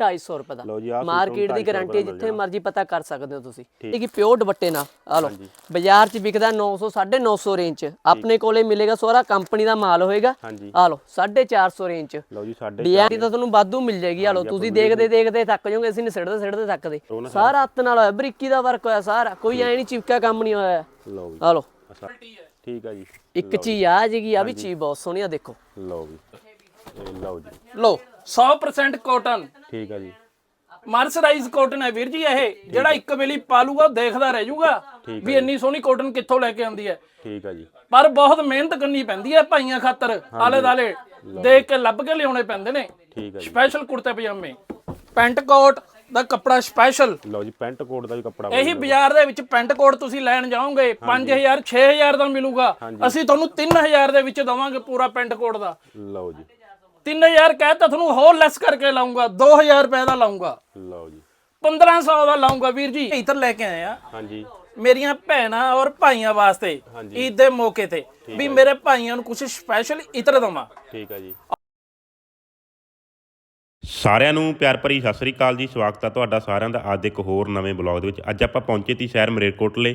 250 ਰੁਪਏ ਦਾ। ਲਓ ਜੀ, ਆਹ ਸੂਟ ਮਾਰਕੀਟ ਦੀ 250 ਗਾਰੰਟੀ ਦਾ ਜਿੱਥੇ ਮਰਜ਼ੀ ਪਤਾ ਕਰ ਸਕਦੇ ਹੋ ਤੁਸੀਂ। ਇਹ ਕੀ ਪਿਓਰ ਦੁਪੱਟੇ ਨਾਲ ਆ ਲਓ ਬਾਜ਼ਾਰ 'ਚ ਵਿਕਦਾ 900 950 ਰੇਂਜ 'ਚ ਆਪਣੇ ਕੋਲੇ ਮਿਲੇਗਾ ਸਾਰਾ ਕੰਪਨੀ ਦਾ ਮਾਲ ਹੋਏਗਾ। ਹਾਂਜੀ। ਆ ਲਓ 450 ਰੇਂਜ 'ਚ ਲਓ ਜੀ ਸਾਡੇ ਡਿਜ਼ਾਈਨ ਤਾਂ ਤੁਹਾਨੂੰ ਵਾਧੂ ਮਿਲ ਜਾਏਗੀ ਆ ਲਓ ਤੁਸੀਂ ਦੇਖਦੇ ਦੇਖਦੇ ਥੱਕ ਜਾਓਗੇ ਅਸੀਂ ਨਹੀਂ ਸਿੱੜਦੇ ਸਿੱੜਦੇ ਥੱਕਦੇ ਸਾਰਾ ਹੱਥ ਨਾਲ ਹੋਇਆ ਬਰੀਕੀ ਦਾ ਵਰਕ ਹੋਇਆ ਸਾਰਾ ਕੋਈ ਐ ਨਹੀਂ ਚਿਪਕਾ ਕੰਮ ਨਹੀਂ ਹੋਇਆ। ਲਓ ਜੀ। ਆ ਲਓ। ਠੀਕ ਆ ਜੀ। ਇੱਕ ਚੀਜ਼ ਆ ਜੇਗੀ ਆ ਵੀ ਚੀਜ਼ ਬਹੁਤ ਸੋਹਣੀ ਆ ਦੇਖੋ। ਲਓ ਜੀ। ਇਹ ਲਓ ਜੀ। ਲੋ 100% ਕਾਟਨ ਠੀਕ ਆ ਜੀ। ਮਰਸਰਾਈਜ਼ ਕਾਟਨ ਹੈ ਵੀਰ ਜੀ ਇਹ ਜਿਹੜਾ ਇੱਕ ਵੇਲੀ ਪਾਲੂਗਾ ਉਹ ਦੇਖਦਾ ਰਹਿ ਜਾਊਗਾ ਵੀ ਇੰਨੀ ਸੋਹਣੀ ਕਾਟਨ ਕਿੱਥੋਂ ਲੈ ਕੇ ਆਉਂਦੀ ਹੈ। ਠੀਕ ਆ ਜੀ। ਪਰ ਬਹੁਤ ਮਿਹਨਤ ਕਰਨੀ ਪੈਂਦੀ ਹੈ ਭਾਈਆਂ ਖਾਤਰ ਆਲੇ ਦਾਲੇ। ਦੇਖ ਕੇ ਲੱਭ ਕੇ ਲਿਆਉਣੇ ਪੈਂਦੇ ਨੇ। ਠੀਕ ਆ ਜੀ। ਸਪੈਸ਼ਲ ਕੁੜਤੇ ਪਜਾਮੇ। ਪੈਂਟ ਕੋਟ ਦਾ ਕੱਪੜਾ ਸਪੈਸ਼ਲ ਲਓ ਜੀ ਪੈਂਟ ਕੋਟ ਦਾ ਵੀ ਕੱਪੜਾ ਇਹੀ ਬਾਜ਼ਾਰ ਦੇ ਵਿੱਚ ਪੈਂਟ ਕੋਟ ਤੁਸੀਂ ਲੈਣ ਜਾਓਗੇ 5000 6000 ਦਾ ਮਿਲੂਗਾ। ਅਸੀਂ ਤੁਹਾਨੂੰ 3000 ਦੇ ਵਿੱਚ ਦਵਾਂਗੇ ਪੂਰਾ ਪੈਂਟ ਕੋਟ ਦਾ। ਲਓ ਜੀ। 3000 ਕਹਿ ਤਾਂ ਤੁਹਾਨੂੰ ਹੋਰ ਲੈਸ ਕਰਕੇ ਲਾਉਂਗਾ 2000 ਰੁਪਏ ਦਾ ਲਾਉਂਗਾ। ਲਓ ਜੀ। 1500 ਦਾ ਲਾਉਂਗਾ ਵੀਰ ਜੀ। ਇਤਰ ਲੈ ਕੇ ਆਏ ਆ। ਹਾਂਜੀ। ਮੇਰੀਆਂ ਭੈਣਾਂ ਔਰ ਭਾਈਆਂ ਵਾਸਤੇ ਈਦ ਦੇ ਮੌਕੇ ਤੇ ਵੀ ਮੇਰੇ ਭਾਈਆਂ ਨੂੰ ਕੁਝ ਸਪੈਸ਼ਲ ਇਤਰ ਦਵਾਂ। ਠੀਕ ਆ ਜੀ। ਸਾਰਿਆਂ ਨੂੰ ਪਿਆਰ ਭਰੀ ਸਤਿ ਸ੍ਰੀ ਅਕਾਲ ਜੀ। ਸਵਾਗਤ ਹੈ ਤੁਹਾਡਾ ਸਾਰਿਆਂ ਦਾ ਅੱਜ ਇੱਕ ਹੋਰ ਨਵੇਂ ਬਲੌਗ ਦੇ ਵਿੱਚ। ਅੱਜ ਆਪਾਂ ਪਹੁੰਚੇ ਤੀ ਸ਼ਹਿਰ ਮਰੇਰਕੋਟਲੇ।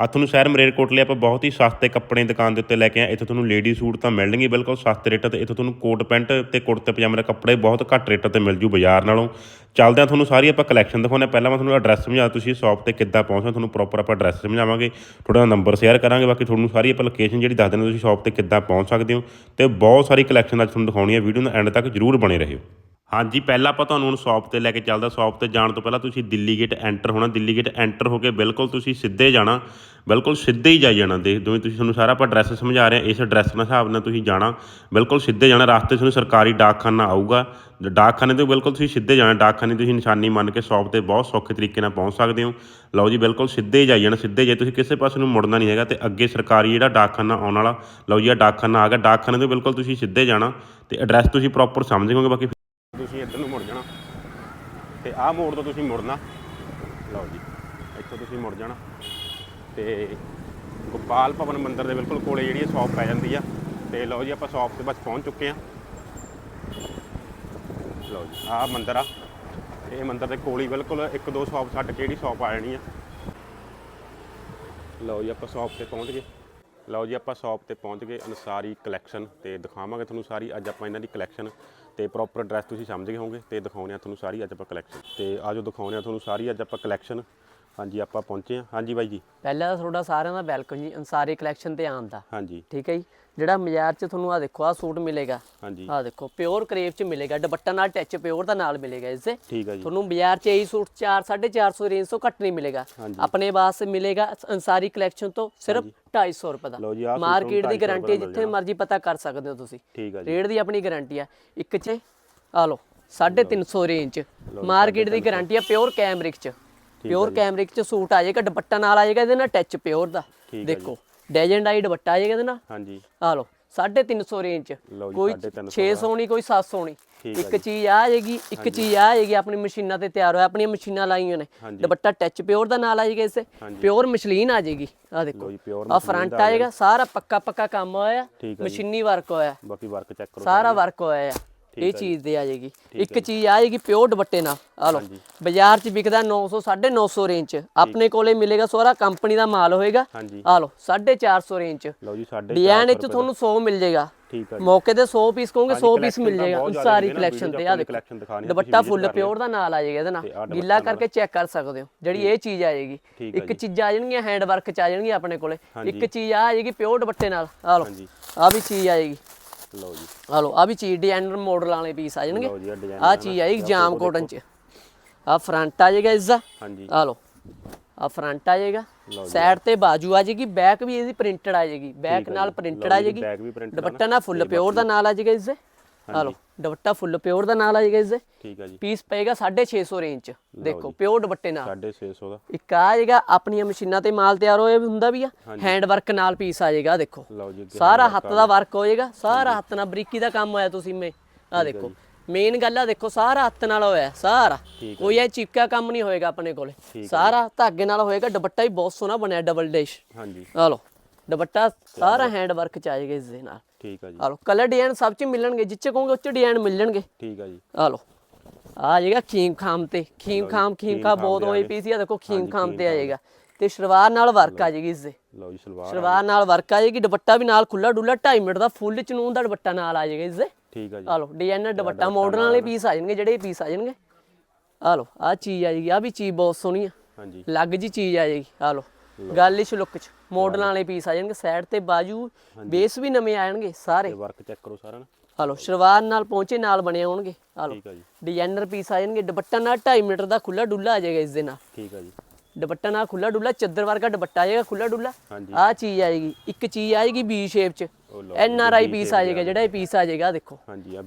ਆ ਤੁਹਾਨੂੰ ਸ਼ਹਿਰ ਮਰੇਰਕੋਟਲੇ ਆਪਾਂ ਬਹੁਤ ਹੀ ਸਸਤੇ ਕੱਪੜੇ ਦੁਕਾਨ ਦੇ ਉੱਤੇ ਲੈ ਕੇ ਆਏ ਇੱਥੇ ਤੁਹਾਨੂੰ ਲੇਡੀ ਸੂਟ ਤਾਂ ਮਿਲਣਗੇ ਬਿਲਕੁਲ ਸਸਤੇ ਰੇਟਾਂ ਤੇ। ਇੱਥੇ ਤੁਹਾਨੂੰ ਕੋਟ ਪੈਂਟ ਤੇ ਕੁੜਤੇ, ਪਜਾਮੇ ਦੇ ਕੱਪੜੇ ਬਹੁਤ ਘੱਟ ਰੇਟਾਂ ਤੇ ਮਿਲ ਜੂ ਬਾਜ਼ਾਰ ਨਾਲੋਂ। ਚੱਲਦੇ ਆ ਤੁਹਾਨੂੰ ਸਾਰੀ ਆਪਾਂ ਕਲੈਕਸ਼ਨ ਦਿਖਾਉਂਦੇ ਹਾਂ। ਪਹਿਲਾਂ ਮੈਂ ਤੁਹਾਨੂੰ ਐਡਰੈਸ ਸਮਝਾ ਤੁਸੀਂ ਸ਼ਾਪ ਤੇ ਕਿੱਦਾਂ ਪਹੁੰਚਣਾ, ਤੁਹਾਨੂੰ ਪ੍ਰੋਪਰ ਆਪਾਂ ਐਡਰੈਸ ਸਮਝਾਵਾਂਗੇ। ਥੋੜਾ ਨੰਬਰ ਸ਼ੇਅਰ ਕਰਾਂਗੇ, ਬਾਕੀ ਤੁਹਾਨੂੰ ਸਾਰੀ ਆਪਾਂ ਲੋਕੇਸ਼ਨ ਜਿਹੜੀ ਦੱਸ ਦਿੰਦੇ ਤੁਸੀਂ ਸ਼ਾਪ ਤੇ ਕਿੱਦਾਂ ਪਹੁੰਚ ਸਕਦੇ ਹੋ। ਤੇ ਬਹੁਤ ਸਾਰੀ ਕਲੈਕਸ਼ਨ ਅੱਜ ਤੁਹਾਨੂੰ ਦਿਖਾਉਣੀ ਹੈ। ਵੀਡੀਓ ਨੂੰ ਐਂਡ ਤੱਕ ਜਰੂਰ ਬਣੇ ਰਹਿਓ। ਹਾਂਜੀ, ਪਹਿਲਾਂ ਆਪਾਂ ਤੁਹਾਨੂੰ ਹੁਣ ਸ਼ਾਪ ਤੇ ਲੈ ਕੇ ਚੱਲਦਾ ਸ਼ਾਪ ਤੇ ਜਾਣ ਤੋਂ ਪਹਿਲਾਂ ਤੁਸੀਂ ਦਿੱਲੀ ਗੇਟ ਐਂਟਰ ਹੋਣਾ। ਦਿੱਲੀ ਗੇਟ ਐਂਟਰ ਹੋ ਕੇ ਬਿਲਕੁਲ ਤੁਸੀਂ ਸਿੱਧੇ ਜਾਣਾ। ਬਿਲਕੁਲ ਸਿੱਧੇ ਹੀ ਜਾਈ ਜਾਣਾ ਦੇਖ ਦੋਵੇਂ ਤੁਸੀਂ ਤੁਹਾਨੂੰ ਸਾਰਾ ਆਪਾਂ ਐਡਰੈਸ ਸਮਝਾ ਰਹੇ ਹਾਂ। ਇਸ ਐਡਰੈਸ ਨਾਲ ਹਿਸਾਬ ਨਾਲ ਤੁਸੀਂ ਜਾਣਾ। ਬਿਲਕੁਲ ਸਿੱਧੇ ਜਾਣਾ। ਰਾਸਤੇ ਤੁਹਾਨੂੰ ਸਰਕਾਰੀ ਡਾਕਖਾਨਾ ਆਊਗਾ। ਡਾਕਖਾਨੇ ਤੋਂ ਬਿਲਕੁਲ ਤੁਸੀਂ ਸਿੱਧੇ ਜਾਣਾ। ਡਾਕਖਾਨੇ ਦੀ ਤੁਸੀਂ ਨਿਸ਼ਾਨੀ ਮੰਨ ਕੇ ਸ਼ਾਪ ਤੇ ਬਹੁਤ ਸੌਖੇ ਤਰੀਕੇ ਨਾਲ ਪਹੁੰਚ ਸਕਦੇ ਹੋ। ਲਓ ਜੀ, ਬਿਲਕੁਲ ਸਿੱਧੇ ਹੀ ਜਾਈ ਜਾਣਾ। ਸਿੱਧੇ ਜੇ ਤੁਸੀਂ ਕਿਸੇ ਪਾਸੇ ਨੂੰ ਮੁੜਨਾ ਨਹੀਂ ਹੈਗਾ ਤੇ ਅੱਗੇ ਸਰਕਾਰੀ ਜਿਹੜਾ ਡਾਕਖਾਨਾ ਆਉਣ ਵਾਲਾ, ਲਓ ਜੀ ਆ ਡਾਕਖਾਨਾ ਆ ਗਿਆ। ਡਾਕਖਾਨੇ ਤੋਂ ਬਿਲਕੁਲ ਤੁਸੀਂ ਸਿੱਧੇ ਜਾਣਾ ਤੇ ਐਡਰੈਸ ਤੁਸੀਂ ਪ੍ਰੋਪਰ ਸਮਝ ਜਾਓਗੇ ਬਾਕੀ ਤੁਸੀਂ ਇੱਧਰ ਨੂੰ ਮੁੜ ਜਾਣਾ ਤੇ ਆਹ ਮੋੜ ਤੋਂ ਤੁਸੀਂ ਮੁੜਨਾ। ਲਓ ਜੀ, ਇੱਥੋਂ ਤੁਸੀਂ ਮੁੜ ਜਾਣਾ। ਤੇ ਗੋਪਾਲ ਭਵਨ ਮੰਦਿਰ ਦੇ ਬਿਲਕੁਲ ਕੋਲੇ ਜਿਹੜੀ ਸ਼ਾਪ ਪੈ ਜਾਂਦੀ ਆ। ਤੇ ਲਓ ਜੀ, ਆਪਾਂ ਸ਼ਾਪ ਤੇ ਬਸ ਪਹੁੰਚ ਚੁੱਕੇ ਆ। ਲਓ ਜੀ, ਆਹ ਮੰਦਿਰ ਆ। ਇਹ ਮੰਦਿਰ ਦੇ ਕੋਲ ਹੀ ਬਿਲਕੁਲ ਇੱਕ ਦੋ ਸ਼ਾਪ ਛੱਡ ਕੇ ਜਿਹੜੀ ਸ਼ਾਪ ਆ ਜਾਣੀ ਆ। ਲਓ ਜੀ, ਆਪਾਂ ਸ਼ਾਪ ਤੇ ਪਹੁੰਚ ਗਏ। ਲਓ ਜੀ, ਆਪਾਂ ਸ਼ਾਪ ਤੇ ਪਹੁੰਚ ਗਏ ਅਨਸਾਰੀ ਕਲੈਕਸ਼ਨ ਤੇ ਦਿਖਾਵਾਂਗੇ ਤੁਹਾਨੂੰ ਸਾਰੀ। ਅੱਜ ਆਪਾਂ ਇਹਨਾਂ ਦੀ ਕਲੈਕਸ਼ਨ ਤੇ ਪ੍ਰੋਪਰ ਐਡਰੈਸ ਤੁਸੀਂ ਸਮਝ ਗਏ ਹੋਵੋਗੇ ਤੇ ਦਿਖਾਉਣੇ ਆ ਤੁਹਾਨੂੰ ਸਾਰੀ ਅੱਜ ਆਪਾਂ ਕਲੈਕਸ਼ਨ ਤੇ ਆਜੋ ਦਿਖਾਉਣੇ ਆ ਤੁਹਾਨੂੰ ਸਾਰੀ ਅੱਜ ਆਪਾਂ ਕਲੈਕਸ਼ਨ ਹਾਂਜੀ ਆਪਾਂ ਪਹੁੰਚੇ ਆ ਹਾਂਜੀ ਬਾਈ ਜੀ। ਪਹਿਲਾਂ ਤਾਂ ਤੁਹਾਡਾ ਸਾਰਿਆਂ ਦਾ ਵੈਲਕਮ ਜੀ ਅਨਸਾਰੀ ਕਲੈਕਸ਼ਨ ਤੇ ਆਉਣ ਦਾ। ਹਾਂਜੀ। ਠੀਕ ਹੈ ਜੀ? ਜਿਹੜਾ ਬਾਜ਼ਾਰ 'ਚ ਤੁਹਾਨੂੰ ਆ ਦੇਖੋ ਆ ਸੂਟ ਮਿਲੇਗਾ। ਹਾਂਜੀ। ਆ ਦੇਖੋ ਪਿਓਰ ਕਰੇਪ 'ਚ ਮਿਲੇਗਾ ਦੁਪੱਟਾ ਨਾਲ ਟੱਚ ਪਿਓਰ ਦਾ ਨਾਲ ਮਿਲੇਗਾ ਇਸ ਦੇ ਠੀਕ ਆ ਜੀ। ਤੁਹਾਨੂੰ ਬਾਜ਼ਾਰ 'ਚ ਇਹੀ ਸੂਟ 4 450 ਰੇਂਜ ਤੋਂ ਘੱਟ ਨਹੀਂ ਮਿਲੇਗਾ। ਆਪਣੇ ਵਾਸਤੇ ਮਿਲੇਗਾ ਅਨਸਾਰੀ ਕਲੈਕਸ਼ਨ ਤੋਂ ਸਿਰਫ 250 ਰੁਪਏ ਦਾ। ਮਾਰਕੀਟ ਦੀ ਗਾਰੰਟੀ 250 ਜਿੱਥੇ ਮਰਜ਼ੀ ਪਤਾ ਕਰ ਸਕਦੇ ਹੋ ਤੁਸੀਂ। ਠੀਕ ਆ ਜੀ। ਰੇਟ ਦੀ ਆਪਣੀ ਗਾਰੰਟੀ ਆ। ਇੱਕ 'ਚ ਆ ਲਓ 350 ਰੇਂਜ ਮਾਰਕੀਟ ਦੀ ਗਾਰੰਟੀ ਆ ਪਿਓਰ ਕੈਮਰਿਕ 'ਚ। ਪਿਓਰ ਕੈਮਰਿਕ 'ਚ ਸੂਟ ਆ ਜਾਏਗਾ ਦੁਪੱਟਾ ਨਾਲ ਆ ਜਾਏਗਾ ਇਹਦੇ ਨਾਲ ਟੱਚ ਪਿਓਰ ਦਾ। ਦੇਖੋ ਡੈਜੈਂਟ ਆਈ ਦੁਪੱਟਾ ਇਹਦੇ ਨਾਲ? ਹਾਂਜੀ। ਆ ਲਓ 350 ਰੇਂਜ ਜੀ, ਕੋਈ 350 600 ਨਹੀਂ ਕੋਈ 700 ਨਹੀਂ। ਇੱਕ ਚੀਜ਼ ਆ ਜਾਏਗੀ ਇੱਕ ਚੀਜ਼ ਆ ਜਾਏਗੀ ਆਪਣੀ ਮਸ਼ੀਨਾਂ ਤੇ ਤਿਆਰ ਹੋਇਆ ਆਪਣੀਆਂ ਮਸ਼ੀਨਾਂ ਲਾਈਆਂ ਨੇ। ਦੁਪੱਟਾ ਟੱਚ ਪਿਓਰ ਦਾ ਨਾਲ ਆ ਜਾਏਗਾ ਇਸੇ। ਪਿਓਰ ਮਸ਼ਲੀਨ ਆ ਜਾਏਗੀ ਆ ਦੇਖੋ। ਜੀ ਆ ਫਰੰਟ ਆ ਜਾਏਗਾ ਸਾਰਾ ਪੱਕਾ ਪੱਕਾ ਕੰਮ ਹੋਇਆ ਮਸ਼ੀਨੀ ਵਰਕ ਹੋਇਆ। ਬਾਕੀ ਵਰਕ ਚੈੱਕ ਕਰੋ ਸਾਰਾ ਵਰਕ ਹੋਇਆ ਆ। ਇਹ ਚੀਜ਼ ਦੇ ਆ ਜਾਏਗੀ। ਇੱਕ ਚੀਜ਼ ਆ ਜਾਏਗੀ ਪਿਓਰ ਦੁਪੱਟੇ ਨਾਲ। ਆ ਲਓ ਬਾਜ਼ਾਰ 'ਚ ਵਿਕਦਾ 900 950 ਰੇਂਜ 'ਚ। ਆਪਣੇ ਕੋਲੇ ਮਿਲੇਗਾ ਸਾਰਾ ਕੰਪਨੀ ਦਾ ਮਾਲ ਹੋਏਗਾ। ਆ ਲਓ 450 ਰੇਂਜ 'ਚ। ਲਓ ਜੀ ਸਾਡੇ ਡਿਜ਼ਾਈਨ ਵਿੱਚ ਤੁਹਾਨੂੰ 100 ਮਿਲ ਜਾਏਗਾ। ਮੌਕੇ ਤੇ 100 ਪੀਸ ਕਹੋਗੇ 100 ਪੀਸ ਮਿਲ ਤਾਂ ਜਾਏਗਾ। ਸਾਰੀ ਕਲੈਕਸ਼ਨ ਤੇ ਚ ਆ ਦੇਖੋ ਦੁਪੱਟਾ ਫੁੱਲ ਪਿਓਰ ਦਾ ਨਾਲ ਆ ਜਾਏਗਾ ਇਹਦੇ ਤੇ ਨਾਲ ਗਿੱਲਾ ਕਰਕੇ ਚੈੱਕ ਕਰ ਸਕਦੇ ਹੋ। ਜਿਹੜੀ ਇਹ ਚੀਜ਼ ਆ ਜਾਏਗੀ। ਇੱਕ ਚੀਜ਼ ਆ ਜਾਣਗੀਆਂ ਹੈਂਡ ਵਰਕ ਚ ਆ ਜਾਣਗੀਆਂ ਆਪਣੇ ਕੋਲੇ। ਇੱਕ ਚੀਜ਼ ਆ ਜਾਏਗੀ ਪਿਓਰ ਦੁਪੱਟੇ ਨਾਲ। ਆ ਲਓ ਆ ਵੀ ਚੀਜ਼ ਆ ਜਾਏਗੀ। ਲਓ ਜੀ। ਆ ਲਓ ਆ ਵੀ ਚੀਜ਼ ਡਿਜ਼ਾਈਨਰ ਮਾਡਲ ਵਾਲੇ ਪੀਸ ਆ ਜਾਣਗੇ। ਲਓ ਜੀ ਆ ਡਿਜ਼ਾਈਨ ਆ ਚੀਜ਼ ਆਏਗੀ ਜਾਮ ਕੋਟਨ ਚ। ਆ ਫਰੰਟ ਆ ਜਾਏਗਾ ਇਸ ਦਾ ਹਾਂਜੀ। ਆ ਲਓ ਆ ਫਰੰਟ ਆ ਜਾਏਗਾ। ਸਾਈਡ ਤੇ ਬਾਜੂ ਆ ਜਾਏਗੀ ਬੈਕ ਵੀ ਇਹਦੀ ਪ੍ਰਿੰਟਡ ਆ ਜਾਏਗੀ। ਬੈਕ ਨਾਲ ਪ੍ਰਿੰਟਡ ਆ ਜਾਏਗੀ। ਬੈਗ ਵੀ ਪ੍ਰਿੰਟ ਦੁਪੱਟਾ ਨਾਲ ਫੁੱਲ ਪਿਓਰ ਦਾ ਨਾਲ ਆ ਜਾਏਗਾ ਇਸ ਦੇ ਆ ਲਓ ਦੁਪੱਟਾ ਫੁੱਲ ਪਿਓਰ ਦਾ ਨਾਲ ਆ ਜਾਏਗਾ ਇਸ ਦੇ ਠੀਕ ਆ ਜੀ। ਪੀਸ ਪਏਗਾ 650 ਰੇਂਜ ਚ ਦੇਖੋ ਪਿਓਰ ਦੁਪੱਟੇ ਨਾਲ। 650 ਦਾ। ਇੱਕ ਆ ਜਾਏਗਾ ਆਪਣੀਆਂ ਮਸ਼ੀਨਾਂ ਤੇ ਮਾਲ ਤਿਆਰ ਹੋਇਆ ਵੀ ਹੁੰਦਾ ਵੀ ਆ ਹੈਂਡ ਵਰਕ ਨਾਲ ਪੀਸ ਆ ਜਾਏਗਾ ਦੇਖੋ। ਸਾਰਾ ਹੱਥ ਦਾ ਵਰਕ ਹੋ ਜਾਏਗਾ ਸਾਰਾ ਹੱਥ ਨਾਲ ਬਰੀਕੀ ਦਾ ਕੰਮ ਹੋਇਆ ਤੁਸੀਂ ਮੇ ਆ ਦੇਖੋ। ਮੇਨ ਗੱਲ ਆ ਦੇਖੋ ਸਾਰਾ ਹੱਥ ਨਾਲ ਹੋਇਆ ਸਾਰਾ। ਕੋਈ ਐ ਚਿਪਕਾ ਕੰਮ ਨਹੀਂ ਹੋਏਗਾ ਆਪਣੇ ਕੋਲੇ। ਸਾਰਾ ਧਾਗੇ ਨਾਲ ਹੋਏਗਾ ਦੁਪੱਟਾ ਵੀ ਬਹੁਤ ਸੋਹਣਾ ਬਣਿਆ ਡਬਲ ਡੈਸ਼ ਹਾਂਜੀ। ਆ ਲਓ ਦੁਪੱਟਾ ਸਾਰਾ ਹੈਂਡ ਵਰਕ ਚ ਆ ਜਾਏਗਾ ਇਸ ਦੇ ਨਾਲ। ਠੀਕ ਆ ਜੀ। ਆ ਲਓ ਕਲਰ ਡਿਜ਼ਾਈਨ ਸਭ ਚ ਮਿਲਣਗੇ ਜਿੱਚ ਕਹੋਗੇ ਉੱਚ ਡਿਜ਼ਾਈਨ ਮਿਲ ਜਾਣਗੇ ਠੀਕ ਆ ਜੀ। ਆ ਲਓ ਆ ਜਾਏਗਾ ਖੀਮ ਖਾਮ ਤੇ। ਖੀਮ ਖਾਮ ਖੀਮ ਖਾ ਬਹੁਤ ਹੋਈ ਸੀ ਆ ਦੇਖੋ ਖੀਮ ਖਾਮ ਤੇ ਆ ਜਾਏਗਾ। ਤੇ। ਸ਼ਲਵਾਰ ਨਾਲ ਵਰਕ ਆ ਜਾਏਗੀ ਇਸ ਦੇ। ਲਓ ਜੀ ਸਲਵਾਰ ਸ਼ਲਵਾਰ ਨਾਲ ਵਰਕ ਆ ਜਾਏਗੀ ਦੁਪੱਟਾ ਵੀ ਨਾਲ ਖੁੱਲਾ ਡੁੱਲਾ 2.5 ਮਿੰਟ ਦਾ ਫੁੱਲ ਚਨੂਨ ਦਾ ਦੁਪੱਟਾ ਨਾਲ ਆ ਜਾਏਗਾ ਇਸ ਦੇ। ਠੀਕ ਆ ਜੀ। ਆ ਲਓ ਡਿਜ਼ਾਈਨਰ ਦੁਪੱਟਾ ਮਾਡਰਨ ਵਾਲੇ ਪੀਸ ਆ ਜਾਣਗੇ ਜਿਹੜੇ ਪੀਸ ਆ ਜਾਣਗੇ। ਆ ਲਓ ਆ ਚੀਜ਼ ਆ ਜਾਏਗੀ ਆ ਵੀ ਚੀਜ਼ ਬਹੁਤ ਸੋਹਣੀ ਆ। ਹਾਂਜੀ। ਲੱਗ ਜੀ ਚੀਜ਼ ਆ ਜਾਏਗੀ ਆ ਲਓ। ਗਾਲਿਸ਼ ਲੁੱਕ ਚ। ਮਾਡਰਨ ਵਾਲੇ ਪੀਸ ਆ ਜਾਣਗੇ ਸਾਈਡ ਤੇ ਬਾਜੂ ਬੇਸ ਵੀ ਨਵੇਂ ਆ ਜਾਣਗੇ ਸਾਰੇ। ਵਰਕ ਚੈੱਕ ਕਰੋ ਸਾਰਾ ਨਾ ਆ ਲਓ ਸ਼ਲਵਾਰ ਨਾਲ ਪਹੁੰਚੇ ਨਾਲ ਬਣੇ ਹੋਣਗੇ। ਲਓ ਠੀਕ ਆ ਜੀ। ਡਿਜ਼ਾਈਨਰ ਪੀਸ ਆ ਜਾਣਗੇ ਦੁਪੱਟਾ ਨਾਲ 2.5 ਮੀਟਰ ਦਾ ਖੁੱਲਾ ਡੁੱਲਾ ਆ ਜਾਏਗਾ ਇਸ ਦੇ ਨਾਲ। ਠੀਕ ਆ ਜੀ। ਦੁਪੱਟਾ ਨਾਲ ਖੁੱਲਾ ਡੁੱਲਾ ਚੱਦਰ ਵਰਗਾ ਦੁਪੱਟਾ ਆ ਜਾਏਗਾ ਖੁੱਲਾ ਡੁੱਲਾ। ਆ ਚੀਜ਼ ਆਏਗੀ ਇੱਕ ਚੀਜ਼ ਆਏਗੀ ਬੀ ਸ਼ੇਪ ਚ। ਐਨ ਆਰ ਆਈ ਪੀਸ ਆ ਜਾਏਗਾ ਜਿਹੜਾ ਇਹ ਪੀਸ ਆ ਜਾਏਗਾ ਦੇਖੋ।